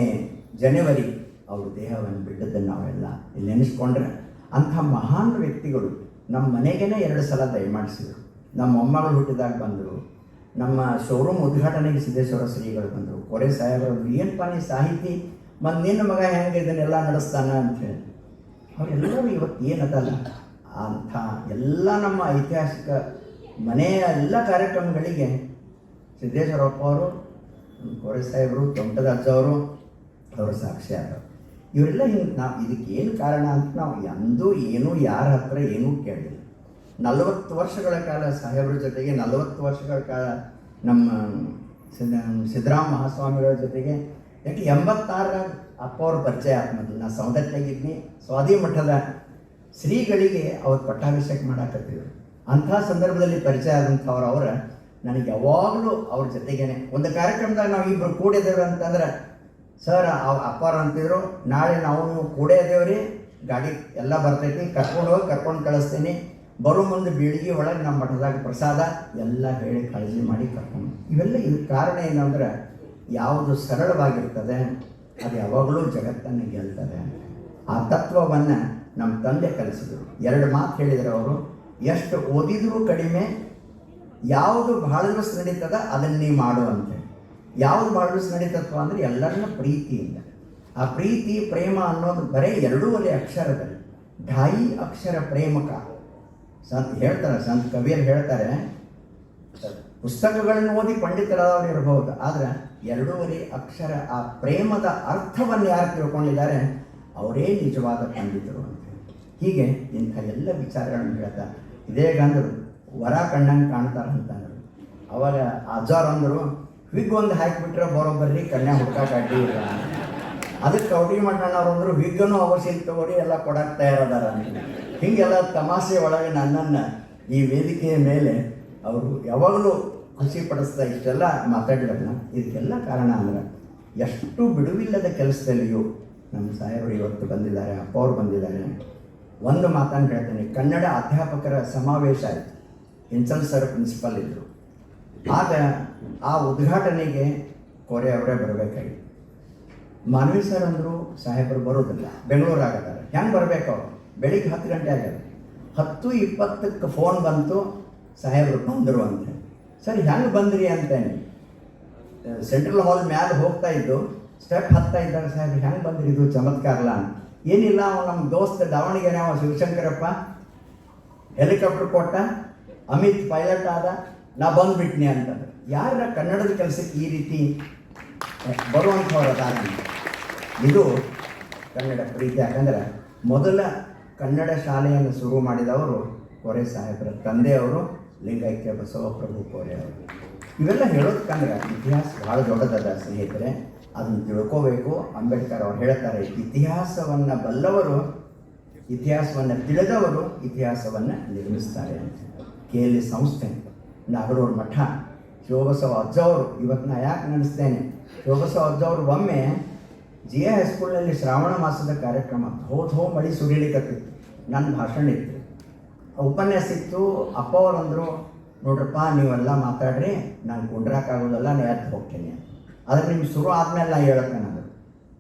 ಜನವರಿ ಅವ್ರ ದೇಹವನ್ನು ಬಿಟ್ಟದ್ದನ್ನು ನಾವೆಲ್ಲ ಇಲ್ಲಿ ನೆನೆಸ್ಕೊಂಡ್ರೆ ಅಂಥ ಮಹಾನ್ ವ್ಯಕ್ತಿಗಳು ನಮ್ಮ ಮನೆಗೇನೆ ಎರಡು ಸಲ ದಯಮಾಡಿಸಿದರು. ನಮ್ಮ ಮೊಮ್ಮಗಳು ಹುಟ್ಟಿದಾಗ ಬಂದರು. ನಮ್ಮ ಶೋರೂಮ್ ಉದ್ಘಾಟನೆಗೆ ಸಿದ್ದೇಶ್ವರ ಶ್ರೀಗಳು ಬಂದರು. ಕೊರೆ ಸಾಹೇಬರು ಏನಪ್ಪ ನೀ ಸಾಹಿತಿ? ಮತ್ತು ನಿನ್ನ ಮಗ ಹೆಂಗೆ ಇದನ್ನೆಲ್ಲ ನಡೆಸ್ತಾನ ಅಂತ ಹೇಳಿ. ಅವರೆಲ್ಲರೂ ಇವತ್ತು ಏನದಲ್ಲ ಅಂಥ ಎಲ್ಲ ನಮ್ಮ ಐತಿಹಾಸಿಕ ಮನೆಯ ಎಲ್ಲ ಕಾರ್ಯಕ್ರಮಗಳಿಗೆ ಸಿದ್ದೇಶ್ವರಪ್ಪ ಅವರು, ಕೋರೆ ಸಾಹೇಬರು, ತೊಂಟದ ಅಜ್ಜವರು ಅವರು ಸಾಕ್ಷಿ ಆದರು ಇವರೆಲ್ಲ ಹಿಂಗೆ ನಾವು ಇದಕ್ಕೆ ಏನು ಕಾರಣ ಅಂತ ನಾವು ಎಂದೂ ಏನೂ ಯಾರ ಹತ್ರ ಏನೂ ಕೇಳಿಲ್ಲ. ನಲವತ್ತು ವರ್ಷಗಳ ಕಾಲ ಸಾಹೇಬ್ರ ಜೊತೆಗೆ, ನಲವತ್ತು ವರ್ಷಗಳ ಕಾಲ ನಮ್ಮ ಸಿದ್ದ, ಸಿದ್ದರಾಮ ಮಹಾಸ್ವಾಮಿಗಳ ಜೊತೆಗೆ, ಯಾಕೆ ಎಂಬತ್ತಾರರಾಗ ಅಪ್ಪ ಅವ್ರ ಪರಿಚಯ ಆತ್ಮದ್ದು ನಾನು ನಾ ಸೌಂದರ್ಯಾಗಿದ್ನಿ ಸ್ವಾದಿ ಮಠದ ಶ್ರೀಗಳಿಗೆ ಅವ್ರ ಪಟ್ಟಾಭಿಷೇಕ ಮಾಡಾಕತ್ತಿದ್ರು. ಅಂಥ ಸಂದರ್ಭದಲ್ಲಿ ಪರಿಚಯ ಆದಂಥವ್ರು ಅವರ ನನಗೆ ಯಾವಾಗಲೂ ಅವ್ರ ಜೊತೆಗೇನೆ. ಒಂದು ಕಾರ್ಯಕ್ರಮದಾಗ ನಾವು ಇಬ್ಬರು ಕೂಡಿದ್ದೇವೆ ಅಂತಂದ್ರೆ, ಸರ್ ಅಪ್ಪ ಅಪ್ಪಾರ ಅಂತಿದ್ರು, ನಾಳೆ ನೀವು ಕೂಡೇ ಇದೇವ್ರಿ ಗಾಡಿ ಎಲ್ಲ ಬರ್ತೈತಿ, ಕರ್ಕೊಂಡು ಹೋಗಿ, ಕರ್ಕೊಂಡು ಕಳಿಸ್ತೀನಿ ಬರೋ ಮುಂದೆ ಬೀಳಿಗೆ ಒಳಗೆ ನಮ್ಮ ಮಠದಾಗ ಪ್ರಸಾದ ಎಲ್ಲ ಹೇಳಿ ಕಾಳಜಿ ಮಾಡಿ ಕರ್ಕೊಂಡು. ಇವೆಲ್ಲ ಇದಕ್ಕೆ ಕಾರಣ ಏನಂದ್ರೆ ಯಾವುದು ಸರಳವಾಗಿರ್ತದೆ, ಅದು ಯಾವಾಗಲೂ ಜಗತ್ತನ್ನು ಗೆಲ್ತದೆ. ಆ ತತ್ವವನ್ನು ನಮ್ಮ ತಂದೆ ಕಲಿಸಿದರು. ಎರಡು ಮಾತು ಹೇಳಿದರು ಅವರು, ಎಷ್ಟು ಓದಿದರೂ ಕಡಿಮೆ, ಯಾವುದು ಬಹಳ ದಿವಸ ನಡೀತದ ಅದನ್ನೇ ಮಾಡುವಂತೆ ಯಾವುದು ಬಹಳ ದಿವಸ ನಡೀತತ್ವ ಅಂದರೆ ಎಲ್ಲರನ್ನ ಪ್ರೀತಿಯಿಂದ. ಆ ಪ್ರೀತಿ, ಪ್ರೇಮ ಅನ್ನೋದು ಬರೀ ಎರಡೂವರೆ ಅಕ್ಷರದಲ್ಲಿ. ಢಾಯಿ ಅಕ್ಷರ ಪ್ರೇಮಕ. ಸಂತ ಹೇಳ್ತಾರೆ ಸಂತ ಕವಿಯರು ಹೇಳ್ತಾರೆ, ಪುಸ್ತಕಗಳನ್ನು ಓದಿ ಪಂಡಿತರಾದವರು ಇರಬಹುದು, ಆದರೆ ಎರಡೂವರೆ ಅಕ್ಷರ ಆ ಪ್ರೇಮದ ಅರ್ಥವನ್ನು ಯಾರು ತಿಳ್ಕೊಂಡಿದ್ದಾರೆ, ಅವರೇ ನಿಜವಾದ ಪಂಡಿತರು ಅಂತ ಹೀಗೆ ಇಂಥ ಎಲ್ಲ ವಿಚಾರಗಳನ್ನು ಹೇಳ್ತಾರೆ ಇದೇ ಗಂಧರು, ವರ ಕಣ್ಣಂಗೆ ಕಾಣ್ತಾರೆ ಅಂತಂದರು ಅವಾಗ ಅಜ್ಜಾರ್ ಅಂದರು ವಿಗ್ ಒಂದು ಹಾಕಿಬಿಟ್ರೆ ಬರೋಬ್ಬರಿ ಕನ್ಯಾ ಹುಡ್ಕಾಕ ಅಡ್ಡಿ ಇಲ್ಲ ಅದಕ್ಕೆ ಕೌಟಿ ಮಠಣ್ಣವ್ರು ಅಂದರು ವಿಗ್ಗನ್ನು ಅವಶ್ಯಕ ತಗೊಡಿ ಎಲ್ಲ ಕೊಡಕ್ಕೆ ತಯಾರದಾರ ಅಂತ. ಹೀಗೆಲ್ಲ ತಮಾಷೆ ಒಳಗೆ ನನ್ನನ್ನು ಈ ವೇದಿಕೆಯ ಮೇಲೆ ಅವರು ಯಾವಾಗಲೂ ಖುಷಿ ಪಡಿಸ್ತಾ ಇಷ್ಟೆಲ್ಲ ಮಾತಾಡಿರಲ್ಲ ಇದಕ್ಕೆಲ್ಲ ಕಾರಣ ಅಂದರೆ ಎಷ್ಟು ಬಿಡುವಿಲ್ಲದ ಕೆಲಸದಲ್ಲಿಯೂ ನಮ್ಮ ಸಾಹೇಬರು ಇವತ್ತು ಬಂದಿದ್ದಾರೆ, ಅಪ್ಪ ಅವರು ಬಂದಿದ್ದಾರೆ. ಒಂದು ಮಾತನ್ನು ಹೇಳ್ತೇನೆ, ಕನ್ನಡ ಅಧ್ಯಾಪಕರ ಸಮಾವೇಶ ಆಯಿತು. ಇನ್ಸಲ್ ಸರ್ ಪ್ರಿನ್ಸಿಪಲ್ ಇದ್ದರು ಆಗ ಆ ಉದ್ಘಾಟನೆಗೆ ಕೋರೆ ಅವರೇ ಬರಬೇಕಾಗಿತ್ತು. ಮಾನವಿ ಸರ್ ಅಂದರು ಸಾಹೇಬರು ಬರೋದಿಲ್ಲ, ಬೆಂಗಳೂರು ಆಗತ್ತಾರೆ ಹೆಂಗೆ ಬರಬೇಕು ಅವ್ರು? ಬೆಳಿಗ್ಗೆ ಹತ್ತು ಗಂಟೆ ಆಗ್ಯದ. ಹತ್ತು ಇಪ್ಪತ್ತಕ್ಕೆ ಫೋನ್ ಬಂತು, ಸಾಹೇಬರು ಬಂದರು ಅಂತ ಸರ್, ಹೆಂಗೆ ಬಂದ್ರಿ ಅಂತೇನೆ ಸೆಂಟ್ರಲ್ ಹಾಲ್ ಮ್ಯಾಲೆ ಹೋಗ್ತಾ ಇದ್ದು ಸ್ಟೆಪ್ ಹತ್ತಾ ಇದ್ದಾಗ ಸಾಹೇಬ್ರು, ಹೆಂಗೆ ಬಂದ್ರಿ ಇದು ಚಮತ್ಕಾರಲ್ಲ ಅಂತ ಏನಿಲ್ಲ ಅವ ನಮ್ಮ ದೋಸ್ತ ದಾವಣಗೆರೆ ಅವ ಶಿವಶಂಕರಪ್ಪ. ಹೆಲಿಕಾಪ್ಟರ್ ಕೊಟ್ಟ, ಅಮಿತ್ ಪೈಲಟ್ ಆದ, ನಾ ಬಂದ್ಬಿಟ್ನಿ ಅಂತ ಯಾರ ಕನ್ನಡದ ಕೆಲಸಕ್ಕೆ ಈ ರೀತಿ ಬರುವಂಥವ್ರು ಇದು ಕನ್ನಡ ಪ್ರೀತಿ. ಯಾಕಂದ್ರೆ ಮೊದಲ ಕನ್ನಡ ಶಾಲೆಯನ್ನು ಶುರು ಮಾಡಿದವರು ಕೊರೆ ಸಾಹೇಬರ. ತಂದೆಯವರು ಲಿಂಗೈಕ್ಯ ಬಸವಪ್ರಭು ಕೋರೆ ಅವರು. ಇವೆಲ್ಲ ಹೇಳೋದಕ್ಕಂದ್ರೆ ಇತಿಹಾಸ ಭಾಳ ದೊಡ್ಡದಾದ ಸ್ನೇಹಿತರೆ, ಅದನ್ನು ತಿಳ್ಕೋಬೇಕು. ಅಂಬೇಡ್ಕರ್ ಅವ್ರು ಹೇಳ್ತಾರೆ, ಇತಿಹಾಸವನ್ನು ಬಲ್ಲವರು, ಇತಿಹಾಸವನ್ನು ತಿಳಿದವರು ಇತಿಹಾಸವನ್ನು ನಿರ್ಮಿಸ್ತಾರೆ ಅಂತ. ಕೆ ಎಲ್ ಸಂಸ್ಥೆ ನಾಗರೂರು ಮಠ, ಶಿವಬಸವ ಅಜ್ಜವರು ಇವತ್ತು ನಾ ಯಾಕೆ ನೆನೆಸ್ತೇನೆ? ಶಿವಬಸವ ಅಜ್ಜವರು ಒಮ್ಮೆ ಜಿ ಎ ಹೈಸ್ಕೂಲ್ನಲ್ಲಿ ಶ್ರಾವಣ ಮಾಸದ ಕಾರ್ಯಕ್ರಮ ಹೋದ್ ಹೋ ಮಳಿ ಸುರಿಲಿಕ್ಕತ್ತಿತ್ತು ನನ್ನ ಭಾಷಣ ಇತ್ತು. ಉಪನ್ಯಾಸ ಇತ್ತು. ಅಪ್ಪ ಅಂದರು, ನೋಡ್ರಪ್ಪ, ನೀವೆಲ್ಲ ಮಾತಾಡ್ರಿ, ನಾನು ಕುಂಡ್ರಾಕಾಗೋದಲ್ಲ ನಾ ಎದ್ದು ಹೋಗ್ತೀನಿ ಆದರೆ ನಿಮ್ಗೆ ಶುರು ಆದಮೇಲೆ ನಾನು ಹೇಳಕ್ಕೆ ನಾನು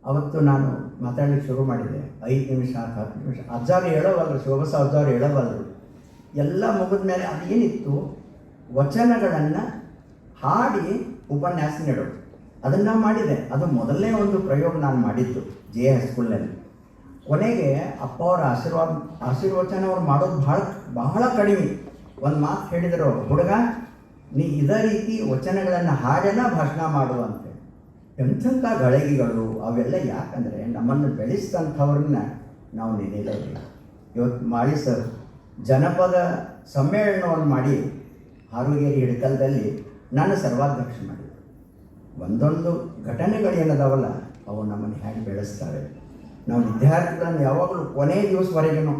ಅವತ್ತು ನಾನು ಮಾತಾಡಲಿಕ್ಕೆ ಶುರು ಮಾಡಿದೆ. ಐದು ನಿಮಿಷ, ಹತ್ತು ನಿಮಿಷ. ಅಜ್ಜಾರು ಹೇಳೋವಲ್ರು ಶಿವಬಸ ಅಜ್ಜಾರು ಹೇಳೋವಲ್ರು. ಎಲ್ಲ ಮುಗಿದ ಮೇಲೆ ಅದೇನಿತ್ತು ವಚನಗಳನ್ನು ಹಾಡಿ ಉಪನ್ಯಾಸ ನೀಡೋದು. ಅದನ್ನು ಮಾಡಿದೆ. ಅದು ಮೊದಲನೇ ಒಂದು ಪ್ರಯೋಗ ನಾನು ಮಾಡಿದ್ದು ಜೆ ಎಸ್ ಸ್ಕೂಲ್ನಲ್ಲಿ ಕೊನೆಗೆ ಅಪ್ಪ ಅವರ ಆಶೀರ್ವಾದ, ಆಶೀರ್ವಚನ ಅವ್ರು ಮಾಡೋದು ಭಾಳ ಬಹಳ ಕಡಿಮೆ. ಒಂದು ಮಾತು ಹೇಳಿದರು ಹುಡುಗ, ನೀ ಇದೇ ರೀತಿ ವಚನಗಳನ್ನು ಹಾಡೆಲ್ಲ ಭಾಷಣ ಮಾಡುವಂತೆ ಎಂಥೆಂಥ ಗಳಿಗೆಗಳು ಅವೆಲ್ಲ ಯಾಕಂದರೆ ನಮ್ಮನ್ನು ಬೆಳೆಸಿದಂಥವ್ರನ್ನ ನಾವು ನೆನೆಯಲೇಬೇಕು ಇವತ್ತು ಮಾಡಿ ಸರ್, ಜನಪದ ಸಮ್ಮೇಳನವನ್ನು ಮಾಡಿ ಹಾರುಗೇರಿ ಹಿಡಕಲ್ದಲ್ಲಿ ನಾನು ಸರ್ವಾಧ್ಯಕ್ಷ ಮಾಡಿದೆ ಒಂದೊಂದು ಘಟನೆಗಳು ಏನದಾವಲ್ಲ ಅವು ನಮ್ಮನ್ನು ಹೇಗೆ ಬೆಳೆಸ್ತವೆ ನಾವು ವಿದ್ಯಾರ್ಥಿಗಳನ್ನು ಯಾವಾಗಲೂ ಕೊನೆ ದಿವಸವರೆಗೂ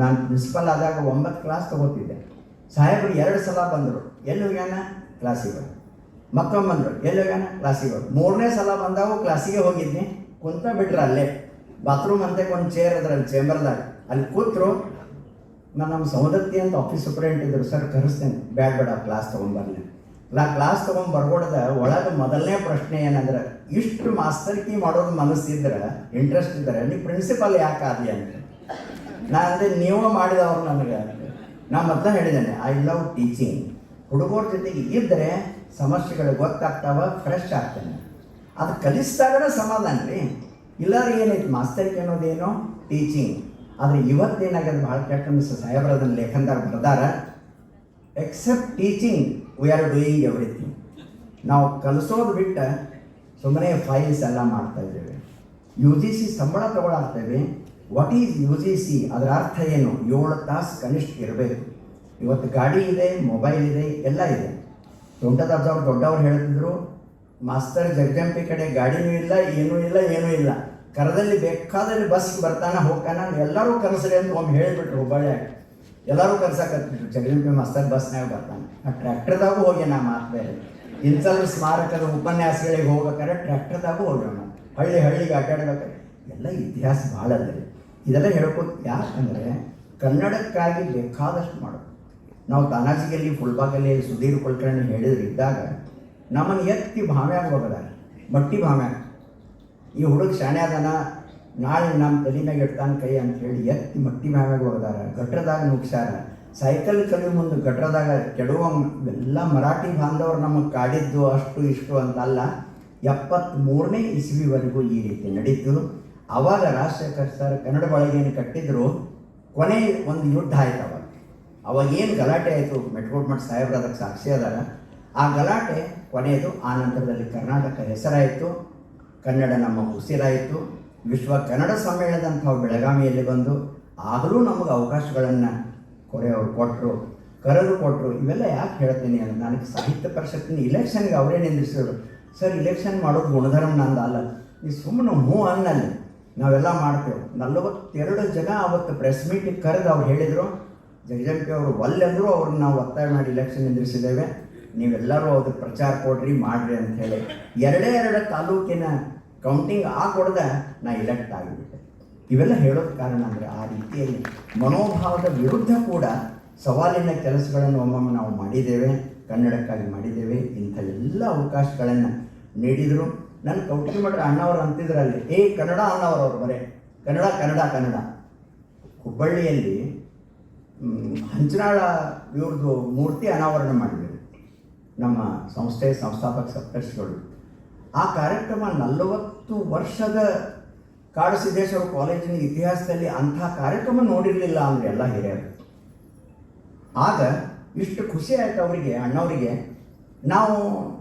ನಾನು ಪ್ರಿನ್ಸಿಪಲ್ ಆದಾಗ ಒಂಬತ್ತು ಕ್ಲಾಸ್ ತಗೋತಿದ್ದೆ. ಸಾಹೇಬರು ಎರಡು ಸಲ ಬಂದರು. ಎಲ್ಲಿ ಹೋಗ್ಯಾನ? ಕ್ಲಾಸಿಗೆ ಮಕ್ಕಳು ಬಂದರು. ಎಲ್ಲಿ ಹೋಗ್ಯಾನ? ಕ್ಲಾಸಿಗೆ ಹೋಗಿ ಮೂರನೇ ಸಲ ಬಂದಾಗ ಕ್ಲಾಸಿಗೆ ಹೋಗಿದ್ನಿ. ಕುಂತ ಬಿಟ್ರೆ ಅಲ್ಲೇ. ಬಾತ್ರೂಮ್ ಅಂತ ಒಂದು ಚೇರ್ ಅದ್ರಲ್ಲಿ ಚೇಂಬರ್ದಾಗ ಅಲ್ಲಿ ಕೂತರು ನಾನು ನಮ್ಮ ಸೌದತ್ತಿ ಅಂತ ಆಫೀಸ್ ಸೂಪ್ರೆಂಟ್ ಇದ್ರು, ಸರ್ ಕರೆಸ್ತೇನೆ. ಬೇಡ ಬೇಡ ಕ್ಲಾಸ್ ತೊಗೊಂಬರ್ಲಿ ನಾ ಕ್ಲಾಸ್ ತೊಗೊಂಡು ಬರ್ಬೋಡದ ಒಳಗೆ ಮೊದಲನೇ ಪ್ರಶ್ನೆ ಏನಂದ್ರೆ, ಇಷ್ಟು ಮಾಸ್ತರ್ಕಿ ಮಾಡೋದು ಮನಸ್ಸಿದ್ರೆ ಇಂಟ್ರೆಸ್ಟ್ ಇದ್ದರೆ ನೀವು ಪ್ರಿನ್ಸಿಪಲ್ ಯಾಕೆ ಆದಿ ಅಂತ. ನಾ ಅಂದರೆ ನೀವು ಮಾಡಿದವ್ರು ನನಗೆ ನಾ ಮೊದಲ ಹೇಳಿದ್ದೇನೆ ಐ ಲವ್ ಟೀಚಿಂಗ್ ಹುಡುಗರ ಜೊತೆಗೆ ಇದ್ದರೆ ಸಮಸ್ಯೆಗಳು ಗೊತ್ತಾಗ್ತಾವ ಫ್ರೆಶ್ ಆಗ್ತಾನೆ. ಅದು ಕಲಿಸಿದಾಗನೇ ಸಮಾಧಾನ ರೀ. ಇಲ್ಲಾರ ಏನೈತಿ ಮಾಸ್ತರ್ಕಿ ಅನ್ನೋದೇನೋ ಟೀಚಿಂಗ್ ಆದರೆ ಇವತ್ತೇನಾಗ್ಯದ, ಭಾಳ ಕೆಟ್ಟ ಮಿಸ್ ಸಾಹೇಬ್ರ, ಅದನ್ನ ಲೇಖನದಾಗ ಬರ್ದಾರ. Except teaching we are doing everything ನಾವು ಕಲಿಸೋದು ಬಿಟ್ಟ ಸುಮ್ಮನೆ ಫೈಲ್ಸ್ ಎಲ್ಲ ಮಾಡ್ತಾ ಇದ್ದೇವೆ. ಯು ಜಿ ಸಿ ಸಂಬಳ ತಗೊಳಾಗ್ತೇವೆ. What is U G C ಅದರ ಅರ್ಥ ಏನು? ಏಳು ತಾಸು ಕನಿಷ್ಠ ಇರಬೇಕು. ಇವತ್ತು ಗಾಡಿ ಇದೆ ಮೊಬೈಲ್ ಇದೆ, ಎಲ್ಲ ಇದೆ. ದೊಡ್ಡದಾದವ್ರು ದೊಡ್ಡವ್ರು ಹೇಳ್ತಿದ್ರು ಮಾಸ್ತರ್ ಜಗಜಂಪಿ ಕಡೆ ಗಾಡಿನೂ ಇಲ್ಲ, ಏನೂ ಇಲ್ಲ ಏನೂ ಇಲ್ಲ. ಕರದಲ್ಲಿ ಬೇಕಾದಲ್ಲಿ ಬಸ್ ಬರ್ತಾನೆ, ಹೋಗ್ತಾನ, ಎಲ್ಲರೂ ಕರೆಸ್ರಿ ಅಂತ ಒಮ್ಮೆ ಹೇಳಿಬಿಟ್ರು ಹುಬ್ಬಳ್ಳಿಯಾಗ ಎಲ್ಲರೂ ಕರ್ಸಕತ್ತಿದ್ರು ಜಗಜಂಪಿ ಮಾಸ್ತರ್ ಬಸ್ನಾಗ ಬರ್ತಾನೆ. ಆ ಟ್ರ್ಯಾಕ್ಟರ್ದಾಗೂ ಹೋಗಿ ನಾ ಮಾತಾಡಿ ಬೇರೆ. ಸ್ಮಾರಕದ ಉಪನ್ಯಾಸಗಳಿಗೆ ಹೋಗ್ಬೇಕಾದ್ರೆ ಟ್ರ್ಯಾಕ್ಟರ್ದಾಗೂ ಹೋಗೋಣ ಹಳ್ಳಿ ಹಳ್ಳಿಗೆ ಆಟಾಡ್ಬೇಕು ಎಲ್ಲ ಇತಿಹಾಸ ಭಾಳ ಅದ ರೀ ಇದೆಲ್ಲ ಹೇಳ್ಕೊತ ಯಾಕಂದರೆ ಕನ್ನಡಕ್ಕಾಗಿ ಬೇಕಾದಷ್ಟು ಮಾಡೋದು ನಾವು ತಾನಾಜಿಗಲ್ಲಿ, ಫುಲ್ಬಾಗಲ್ಲಿ ಸುಧೀರ್ ಕುಲಕರ್ಣಿ ಹೇಳಿದ್ರು ಇದ್ದಾಗ ನಮ್ಮನ್ನು ಎತ್ತಿ ಭಾವ್ಯಾಗ ಹೋಗದ ಮಟ್ಟಿ ಭಾವ್ಯಾಗ ಈ ಹುಡುಗ ಶಾಣೆ ಅದಾನ. ನಾಳೆ ನಮ್ಮ ತಲೆ ಮ್ಯಾಗ ಇಡ್ತಾನ ಕೈ ಅಂತ ಹೇಳಿ ಎತ್ತಿ ಮಟ್ಟಿ ಮ್ಯಾಗ ಹೋದಾರ ಗಟ್ರದಾಗ ನುಗ್ಸಾರ ಸೈಕಲ್ ಕಲಿ ಮುಂದೆ ಗಟ್ರದಾಗ ಕೆಡುವ ಎಲ್ಲ ಮರಾಠಿ ಬಾಂಧವರು ನಮಗೆ ಕಾಡಿದ್ದು ಅಷ್ಟು ಇಷ್ಟು ಅಂತಲ್ಲ ಎಪ್ಪತ್ತ್ಮೂರನೇ ಇಸ್ವಿವರೆಗೂ ಈ ರೀತಿ ನಡೀತು. ಅವಾಗ ರಾಜಶೇಖರ್ ಸರ್ ಕನ್ನಡ ಬಳಗೇನು ಕಟ್ಟಿದ್ರು. ಕೊನೆ ಒಂದು ಯುದ್ಧ ಆಯ್ತು ಅವಾಗ. ಅವಾಗ ಏನು ಗಲಾಟೆ ಆಯಿತು ಮೆಟ್ಕೋಟ್ ಮಠ ಸಾಹೇಬ್ರ ಅದಕ್ಕೆ ಸಾಕ್ಷಿ ಅದಾರ. ಆ ಗಲಾಟೆ ಕೊನೆಯದು ಆ ನಂತರದಲ್ಲಿ ಕರ್ನಾಟಕ ಹೆಸರಾಯಿತು. ಕನ್ನಡ ನಮ್ಮ ಉಸಿರಾಯಿತು. ವಿಶ್ವ ಕನ್ನಡ ಸಮ್ಮೇಳನದಂಥ ಬೆಳಗಾವಿಯಲ್ಲಿ ಬಂದು ಆದರೂ ನಮಗೆ ಅವಕಾಶಗಳನ್ನು ಕೊರೆಯವರು ಕೊಟ್ಟರು ಕರೆದು ಕೊಟ್ಟರು ಇವೆಲ್ಲ ಯಾಕೆ ಹೇಳ್ತೀನಿ ಅಂದರೆ ನನಗೆ ಸಾಹಿತ್ಯ ಪರಿಷತ್ತಿನ ಇಲೆಕ್ಷನ್ಗೆ ಅವರೇ ನಿಂದಿಸಿದ್ರು ಸರ್ ಇಲೆಕ್ಷನ್ ಮಾಡೋದು ಗುಣಧರ್ಮ ನಂದು ಅಲ್ಲ. ಈ ಸುಮ್ಮನೆ ಹ್ಞೂ ಅನ್ನಲ್ಲಿ. ನಾವೆಲ್ಲ ಮಾಡ್ತೇವೆ. ನಲವತ್ತೆರಡು ಜನ ಅವತ್ತು ಪ್ರೆಸ್ ಮೀಟಿಗೆ ಕರೆದು ಅವ್ರು ಹೇಳಿದರು. ಜಗಜಂಪಿ ಅವರು ಒಲ್ಲೆಂದರೂ ಅವ್ರನ್ನ ನಾವು ಒತ್ತಾಯ ಮಾಡಿ ಇಲೆಕ್ಷನ್ ನಿಂದಿರಿಸಿದ್ದೇವೆ. ನೀವೆಲ್ಲರೂ ಅದಕ್ಕೆ ಪ್ರಚಾರ ಕೊಡ್ರಿ, ಮಾಡ್ರಿ ಅಂತ ಹೇಳಿ ಎರಡೇ ಎರಡು ತಾಲೂಕಿನ ಕೌಂಟಿಂಗ್ ಆ ಕೊಡದ ನಾ ಇಲೆಕ್ಟ್ ಆಗಿಬಿಟ್ಟೆ. ಇವೆಲ್ಲ ಹೇಳೋದು ಕಾರಣ ಅಂದರೆ ಆ ರೀತಿಯಲ್ಲಿ ಮನೋಭಾವದ ವಿರುದ್ಧ ಕೂಡ ಸವಾಲಿನ ಕೆಲಸಗಳನ್ನು ಒಮ್ಮೊಮ್ಮೆ ನಾವು ಮಾಡಿದ್ದೇವೆ, ಕನ್ನಡಕ್ಕಾಗಿ ಮಾಡಿದ್ದೇವೆ, ಇಂಥ ಎಲ್ಲ ಅವಕಾಶಗಳನ್ನು ನೀಡಿದರು. ನನ್ನ ಕೌಟಿಂಗ್ ಮಾಡ್ರೆ ಅಣ್ಣವರು ಅಂತಿದ್ರಲ್ಲಿ, ಏ, ಕನ್ನಡ ಅಣ್ಣವರು ಅವರು ಬರೇ. ಕನ್ನಡ ಕನ್ನಡ ಕನ್ನಡ. ಹುಬ್ಬಳ್ಳಿಯಲ್ಲಿ ಹಂಚನಾಳ ಇವ್ರದ್ದು ಮೂರ್ತಿ ಅನಾವರಣ ಮಾಡಿದರು. ನಮ್ಮ ಸಂಸ್ಥೆಯ ಸಂಸ್ಥಾಪಕ ಸಪ್ತರ್ಷಿಗಳು. ಆ ಕಾರ್ಯಕ್ರಮ ನಲವತ್ತು ವರ್ಷದ ಕಾಡಸಿದ್ದೇಶ್ವರ ಕಾಲೇಜಿನ ಇತಿಹಾಸದಲ್ಲಿ ಅಂತಹ ಕಾರ್ಯಕ್ರಮ ನೋಡಿರಲಿಲ್ಲ ಅಂದರೆ ಎಲ್ಲ ಹಿರಿಯರು. ಆಗ ಇಷ್ಟು ಖುಷಿ ಆಯ್ತು ಅವರಿಗೆ, ಅಣ್ಣವರಿಗೆ. ನಾವು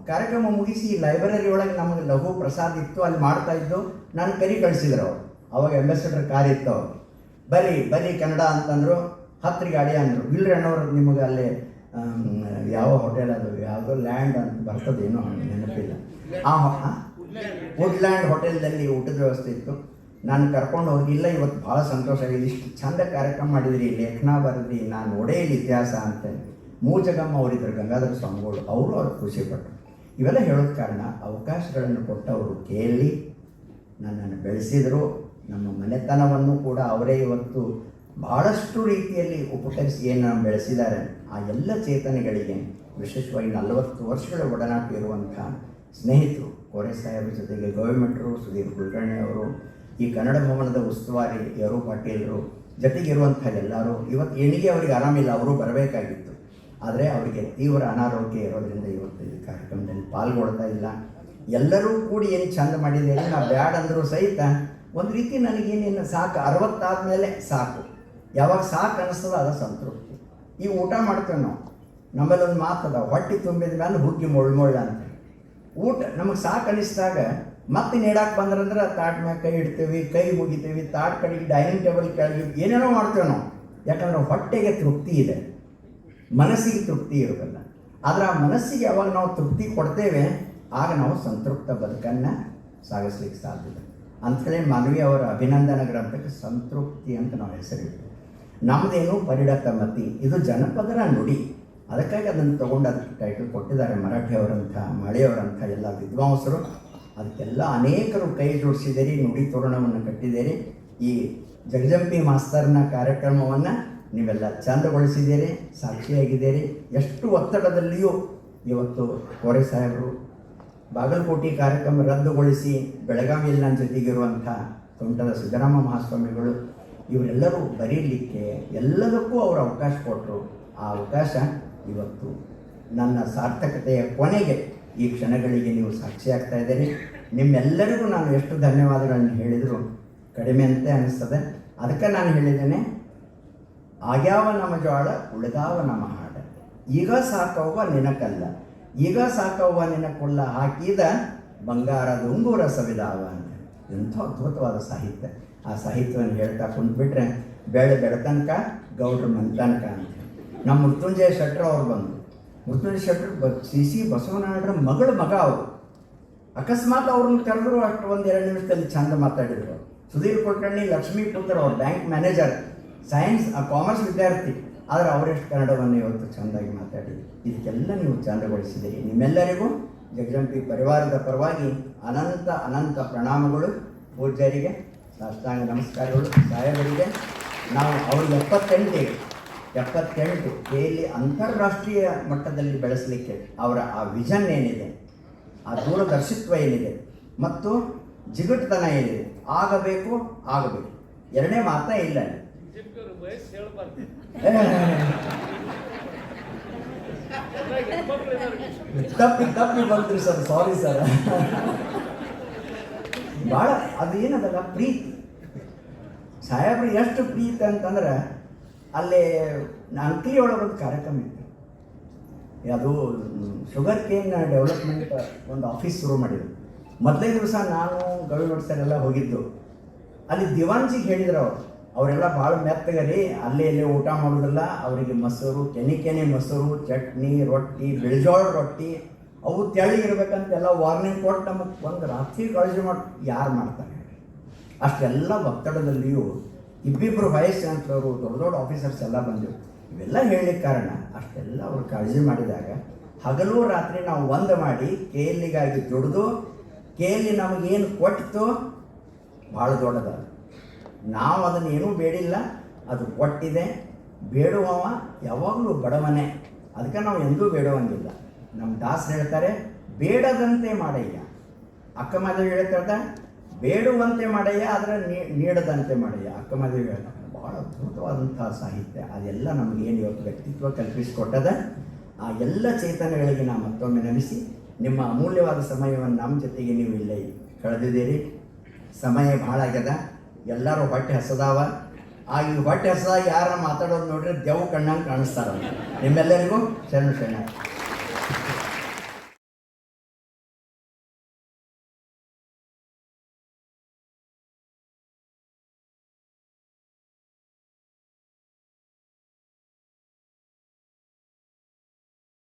ಕಾರ್ಯಕ್ರಮ ಮುಗಿಸಿ ಲೈಬ್ರರಿ ಒಳಗೆ ನಮಗೆ ಲಘು ಪ್ರಸಾದ ಇತ್ತು, ಅಲ್ಲಿ ಮಾಡ್ತಾ ಇದ್ದು ನಾನು ಕರಿ ಕಳಿಸಿದ್ರು ಅವರು. ಅವಾಗ ಅಂಬಾಸಿಡರ್ ಕಾರ್ ಇತ್ತು ಅವರು. ಬರೀ ಬರೀ ಕನ್ನಡ ಅಂತಂದರು ಹತ್ತು ಗಾಡಿ ಅಂದರು. ಇಲ್ರಿ ಅಣ್ಣವ್ರು, ನಿಮಗೆ ಅಲ್ಲಿ ಯಾವ ಹೋಟೆಲ್ ಅದು, ಯಾವುದೋ ಲ್ಯಾಂಡ್ ಅಂತ ಬರ್ತದೇನೋ ನೆನಪಿಲ್ಲ. ಆ ವುಡ್ಲ್ಯಾಂಡ್ ಹೋಟೆಲ್ದಲ್ಲಿ ಊಟದ ವ್ಯವಸ್ಥೆ ಇತ್ತು. ನಾನು ಕರ್ಕೊಂಡು ಹೋಗಿಲ್ಲ, ಇವತ್ತು ಭಾಳ ಸಂತೋಷ ಆಗಿದೆ. ಇಷ್ಟು ಚಂದ ಕಾರ್ಯಕ್ರಮ ಮಾಡಿದ್ರಿ, ಲೇಖನ ಬರೆದ್ರಿ, ನಾನು ನೋಡೇ ಇತಿಹಾಸ ಅಂತ ಮೂಜಗಮ್ಮ ಅವರಿದ್ದರು, ಗಂಗಾಧರ ಸ್ವಾಮಿಗಳು, ಅವರು ಅವ್ರು ಖುಷಿಪಟ್ಟರು. ಇವೆಲ್ಲ ಹೇಳೋದ ಕಾರಣ ಅವಕಾಶಗಳನ್ನು ಕೊಟ್ಟವರು ಕೇಳಿ ನನ್ನನ್ನು ಬೆಳೆಸಿದರು. ನಮ್ಮ ಮನೆತನವನ್ನು ಕೂಡ ಅವರೇ ಇವತ್ತು ಭಾಳಷ್ಟು ರೀತಿಯಲ್ಲಿ ಉಪಕರಿಸಿ ಏನು ನಾವು ಬೆಳೆಸಿದ್ದಾರೆ, ಆ ಎಲ್ಲ ಚೇತನೆಗಳಿಗೆ ವಿಶೇಷವಾಗಿ ನಲವತ್ತು ವರ್ಷಗಳ ಒಡನಾಟ ಇರುವಂಥ ಸ್ನೇಹಿತರು, ಕೋರೆ ಸಾಹೇಬ್ರ ಜೊತೆಗೆ ಗೌರ್ಮೆಂಟ್ರು ಸುಧೀರ್ ಕುಲಕರ್ಣಿ ಅವರು, ಈ ಕನ್ನಡ ಭವನದ ಉಸ್ತುವಾರಿ ಯರು ಪಾಟೀಲರು ಜೊತೆಗಿರುವಂಥ ಎಲ್ಲರೂ ಇವತ್ತು ಎಣಿಗೆ ಅವರಿಗೆ ಆರಾಮಿಲ್ಲ ಅವರು ಬರಬೇಕಾಗಿತ್ತು. ಆದರೆ ಅವರಿಗೆ ತೀವ್ರ ಅನಾರೋಗ್ಯ ಇರೋದ್ರಿಂದ ಇವತ್ತು ಈ ಕಾರ್ಯಕ್ರಮದಲ್ಲಿ ಪಾಲ್ಗೊಳ್ತಾ ಇಲ್ಲ. ಎಲ್ಲರೂ ಕೂಡಿ ಏನು ಚಂದ ಮಾಡಿದ್ದೇನೆ ನಾ ಬ್ಯಾಡ್ ಅಂದರೂ ಸಹಿತ ಒಂದು ರೀತಿ ನನಗೇನೇನು ಸಾಕು, ಅರವತ್ತಾದ್ಮೇಲೆ ಸಾಕು. ಯಾವಾಗ ಸಾಕು ಅನ್ನಿಸ್ತದ ಅದ ಸಂತೃಪ್ತಿ. ಈಗ ಊಟ ಮಾಡ್ತೇವೆ ನಾವು. ನಮ್ಮಲ್ಲಿ ಒಂದು ಮಾತದ, ಹೊಟ್ಟೆ ತುಂಬಿದ ಮೇಲೆ ಹುಗ್ಗಿ ಮೊಳ್ ಮೊಳ್ಳ ಅಂತ. ಊಟ ನಮಗೆ ಸಾಕು ಅನಿಸಿದಾಗ ಮತ್ತೆ ನೀಡಾಕ್ ಬಂದ್ರಂದ್ರೆ ತಾಟ್ ಮ್ಯಾಗ ಕೈ ಇಡ್ತೀವಿ, ಕೈ ಮುಗಿತೀವಿ, ತಾಟ್ ಕಡೆಗೆ ಡೈನಿಂಗ್ ಟೇಬಲ್ ಕೆಳಗೆ ಏನೇನೋ ಮಾಡ್ತೇವೆ ನಾವು. ಯಾಕಂದ್ರೆ ಹೊಟ್ಟೆಗೆ ತೃಪ್ತಿ ಇದೆ. ಮನಸ್ಸಿಗೆ ತೃಪ್ತಿ ಇರೋದಲ್ಲ ಆದರೆ ಆ ಮನಸ್ಸಿಗೆ ಯಾವಾಗ ನಾವು ತೃಪ್ತಿ ಕೊಡ್ತೇವೆ, ಆಗ ನಾವು ಸಂತೃಪ್ತ ಬದುಕನ್ನು ಸಾಗಿಸ್ಲಿಕ್ಕೆ ಸಾಧ್ಯ ಅಂತಲೇ ಮನವಿ ಅವರ ಅಭಿನಂದನ ಗ್ರಂಥಕ್ಕೆ ಸಂತೃಪ್ತಿ ಅಂತ ನಾವು ಹೆಸರಿಟ್ಟು ನಮ್ಮದೇನು ಪರಿಡತ ಮತಿ, ಇದು ಜನಪದರ ನುಡಿ. ಅದಕ್ಕಾಗಿ ಅದನ್ನು ತಗೊಂಡು ಅದಕ್ಕೆ ಟೈಟಲ್ ಕೊಟ್ಟಿದ್ದಾರೆ ಮರಾಠಿಯವರಂಥ ಮಳೆಯವರಂಥ ಎಲ್ಲ ವಿದ್ವಾಂಸರು. ಅದಕ್ಕೆಲ್ಲ ಅನೇಕರು ಕೈ ಜೋಡಿಸಿದ್ದೀರಿ, ನುಡಿ ತೋರಣವನ್ನು ಕಟ್ಟಿದ್ದೀರಿ. ಈ ಜಗಜಂಪಿ ಮಾಸ್ತರ್ನ ಕಾರ್ಯಕ್ರಮವನ್ನು ನೀವೆಲ್ಲ ಚಂದಗೊಳಿಸಿದ್ದೀರಿ ಸಾಕ್ಷಿಯಾಗಿದ್ದೀರಿ. ಎಷ್ಟು ಒತ್ತಡದಲ್ಲಿಯೂ ಇವತ್ತು ಕೋರೆ ಸಾಹೇಬರು ಬಾಗಲಕೋಟೆ ಕಾರ್ಯಕ್ರಮ ರದ್ದುಗೊಳಿಸಿ ಬೆಳಗಾವಿಯಲ್ಲಿ ನನ್ನ ಜೊತೆಗಿರುವಂಥ ತೋಂಟದ ಸಿದ್ದರಾಮ ಮಹಾಸ್ವಾಮಿಗಳು ಇವರೆಲ್ಲರೂ ಬರೀಲಿಕ್ಕೆ ಎಲ್ಲದಕ್ಕೂ ಅವರು ಅವಕಾಶ ಕೊಟ್ಟರು ಆ ಅವಕಾಶ ಇವತ್ತು ನನ್ನ ಸಾರ್ಥಕತೆಯ ಕೊನೆಗೆ ಈ ಕ್ಷಣಗಳಿಗೆ ನೀವು ಸಾಕ್ಷಿಯಾಗ್ತಾ ಇದ್ದೀರಿ. ನಿಮ್ಮೆಲ್ಲರಿಗೂ ನಾನು ಎಷ್ಟು ಧನ್ಯವಾದಗಳನ್ನು ಹೇಳಿದರೂ ಕಡಿಮೆ ಅಂತ ಅನಿಸ್ತದೆ. ಅದಕ್ಕೆ ನಾನು ಹೇಳಿದ್ದೇನೆ, ಆಗ್ಯಾವ ನಮ್ಮ ಜೋಳ ಉಳಿದಾವ ನಮ್ಮ ಹಾಡ. ಈಗ ಸಾಕವ್ವ ನಿನಕಲ್ಲ. ಈಗ ಸಾಕವ್ವ ನಿನಕುಲ್ಲ ಹಾಕಿದ ಬಂಗಾರದ ಉಂಗುರ ಸವಿದಾವ ಅಂತ. ಎಂಥ ಅದ್ಭುತವಾದ ಸಾಹಿತ್ಯ. ಆ ಸಾಹಿತ್ಯವನ್ನು ಹೇಳ್ತಾ ಕುಂತ್ಬಿಟ್ರೆ ಬೆಳೆ ಬೆಳತನಕ ಗೌಡ್ರ ಮಂತನಕ ಅಂತ. ನಮ್ಮ ಮೃತ್ಯುಂಜಯ ಶೆಟ್ರ್ ಅವ್ರು ಬಂದರು. ಮೃತ್ಯುಂಜಯ ಶೆಟ್ರ್ ಬ, ಸಿ ಸಿ ಬಸವನಾಡ್ರ ಮಗಳ ಮಗ ಅವರು. ಅಕಸ್ಮಾತ್ ಅವ್ರನ್ನ ಕರೆದ್ರು ಅಷ್ಟು ಒಂದು ಎರಡು ನಿಮಿಷದಲ್ಲಿ ಚಂದ ಮಾತಾಡಿದರು ಸುಧೀರ್ ಕುಲಕರ್ಣಿ ಲಕ್ಷ್ಮೀ ಪುತ್ರ ಅವ್ರ ಬ್ಯಾಂಕ್ ಮ್ಯಾನೇಜರ್ ಸೈನ್ಸ್ ಕಾಮರ್ಸ್ ವಿದ್ಯಾರ್ಥಿ. ಆದರೆ ಅವರೆಷ್ಟು ಕನ್ನಡವನ್ನು ಇವತ್ತು ಚೆಂದಾಗಿ ಮಾತಾಡಿ ಇದಕ್ಕೆಲ್ಲ ನೀವು ಚಂದಗೊಳಿಸಿದ್ದೀರಿ ನಿಮ್ಮೆಲ್ಲರಿಗೂ ಜಗಜಂಪಿ ಪರಿವಾರದ ಪರವಾಗಿ ಅನಂತ ಅನಂತ ಪ್ರಣಾಮಗಳು ಪೂಜ್ಯರಿಗೆ. ಸಾಷ್ಟಾಂಗ ನಮಸ್ಕಾರಗಳು ಸಾಹೇಬರಿಗೆ ನಾವು ಅವ್ರಿಗೆ ಎಪ್ಪತ್ತೆಂಟು ಎಪ್ಪತ್ತೆಂಟು ಇಲ್ಲಿ ಅಂತಾರಾಷ್ಟ್ರೀಯ ಮಟ್ಟದಲ್ಲಿ ಬೆಳೆಸಲಿಕ್ಕೆ ಅವರ ಆ ವಿಷನ್ ಏನಿದೆ ಆ ದೂರದರ್ಶಿತ್ವ ಏನಿದೆ ಮತ್ತು ಜಿಗುಟ್ತನ ಏನಿದೆ ಆಗಬೇಕು ಆಗಬೇಕು. ಎರಡನೇ ಮಾತ ಇಲ್ಲ. ತಪ್ಪಿ ತಪ್ಪಿ ಬಂದ್ರಿ ಸರ್ ಸಾರಿ ಸರ್. ಭಾಳ ಅದು ಏನದಲ್ಲ ಪ್ರೀತಿ. ಸಾಹೇಬ್ರು ಎಷ್ಟು ಪ್ರೀತಿ ಅಂತಂದ್ರೆ ಅಲ್ಲಿ ಅಂಕಲಿ ಒಂದು ಕಾರ್ಯಕ್ರಮ ಇತ್ತು. ಅದು ಶುಗರ್ ಕೇನ್ ಡೆವಲಪ್ಮೆಂಟ್ ಒಂದು ಆಫೀಸ್ ಶುರು ಮಾಡಿದ್ರು. ಮೊದಲೇ ದಿವಸ ನಾನು ಗವಿಮಠ ಸರ್ ಹೋಗಿದ್ದು. ಅಲ್ಲಿ ದಿವಾನ್ಜಿಗೆ ಹೇಳಿದ್ರು ಅವರು, ಅವರೆಲ್ಲ ಭಾಳ ಮೆತ್ತಗರಿ ಅಲ್ಲೇ ಇಲ್ಲೇ ಊಟ ಮಾಡೋದಿಲ್ಲ, ಅವರಿಗೆ ಮೊಸರು ಕೆನೆ ಕೆನೆ ಮೊಸರು, ಚಟ್ನಿ, ರೊಟ್ಟಿ, ಬಿಳಿಜೋಳ ರೊಟ್ಟಿ ಅವು ತೆಳ್ಳಗಿರ್ಬೇಕಂತೆಲ್ಲ ವಾರ್ನಿಂಗ್ ಕೊಟ್ಟು ನಮಗೆ ಒಂದು ರಾತ್ರಿ ಕಾಳಜಿ ಮಾಡಿ ಯಾರು ಮಾಡ್ತಾರೆ ಅಷ್ಟೆಲ್ಲ ಒತ್ತಡದಲ್ಲಿಯೂ ಇಬ್ಬಿಬ್ಬರು ವಯಸ್ಸು ಅಂತವರು ದೊಡ್ಡ ದೊಡ್ಡ ಆಫೀಸರ್ಸ್ ಎಲ್ಲ ಬಂದಿವೆ ಇವೆಲ್ಲ ಹೇಳಲಿಕ್ಕೆ ಕಾರಣ, ಅಷ್ಟೆಲ್ಲ ಅವರು ಕಾಳಜಿ ಮಾಡಿದಾಗ ಹಗಲು ರಾತ್ರಿ ನಾವು ಒಂದು ಮಾಡಿ ಕೆ ಎಲ್ಲಿಗಾಗಿ ದುಡಿದು ಕೆ ಎಲ್ಲಿ ನಮಗೇನು ಕೊಟ್ಟಿತು ಭಾಳ ದೊಡ್ಡದ. ನಾವು ಅದನ್ನು ಏನೂ ಬೇಡಿಲ್ಲ, ಅದು ಕೊಟ್ಟಿದೆ, ಬೇಡುವವ ಯಾವಾಗಲೂ ಬಡವನೇ. ಅದಕ್ಕೆ ನಾವು ಎಂದೂ ಬೇಡುವಂಗಿಲ್ಲ. ನಮ್ಮ ದಾಸರು ಹೇಳ್ತಾರೆ, ಬೇಡದಂತೆ ಮಾಡಯ್ಯ. ಅಕ್ಕ ಮಾದೇವಿ ಹೇಳ್ತಾರೆ ಬೇಡುವಂತೆ ಮಾಡಯ್ಯ, ಆದರೆ ನೀಡದಂತೆ ಮಾಡಯ್ಯ. ಅಕ್ಕ ಮಾದೇವಿ ಹೇಳ್ತಾರೆ ಭಾಳ ಅದ್ಭುತವಾದಂತಹ ಸಾಹಿತ್ಯ. ಅದೆಲ್ಲ ನಮಗೇನು ಇವತ್ತು ವ್ಯಕ್ತಿತ್ವ ಕಲ್ಪಿಸಿಕೊಟ್ಟದ, ಆ ಎಲ್ಲ ಚೇತನಗಳಿಗೆ ನಾ ಮತ್ತೊಮ್ಮೆ ನಮಿಸಿ ನಿಮ್ಮ ಅಮೂಲ್ಯವಾದ ಸಮಯವನ್ನು ನಮ್ಮ ಜೊತೆಗೆ ನೀವು ಇಲ್ಲೇ ಕಳೆದಿದ್ದೀರಿ. ಸಮಯ ಭಾಳ ಆಗ್ಯದ. ಎಲ್ಲರೂ ಹೊಟ್ಟೆ ಹಸದಾವ. ಆ ಈ ಹೊಟ್ಟೆ ಹಸದಾಗ ಯಾರ ಮಾತಾಡೋದು ನೋಡ್ರಿ ದೇವ್ ಕಣ್ಣಂಗೆ ಕಾಣಿಸ್ತಾರ ನಿಮ್ಮೆಲ್ಲರಿಗೂ ಶರಣ ಶರಣ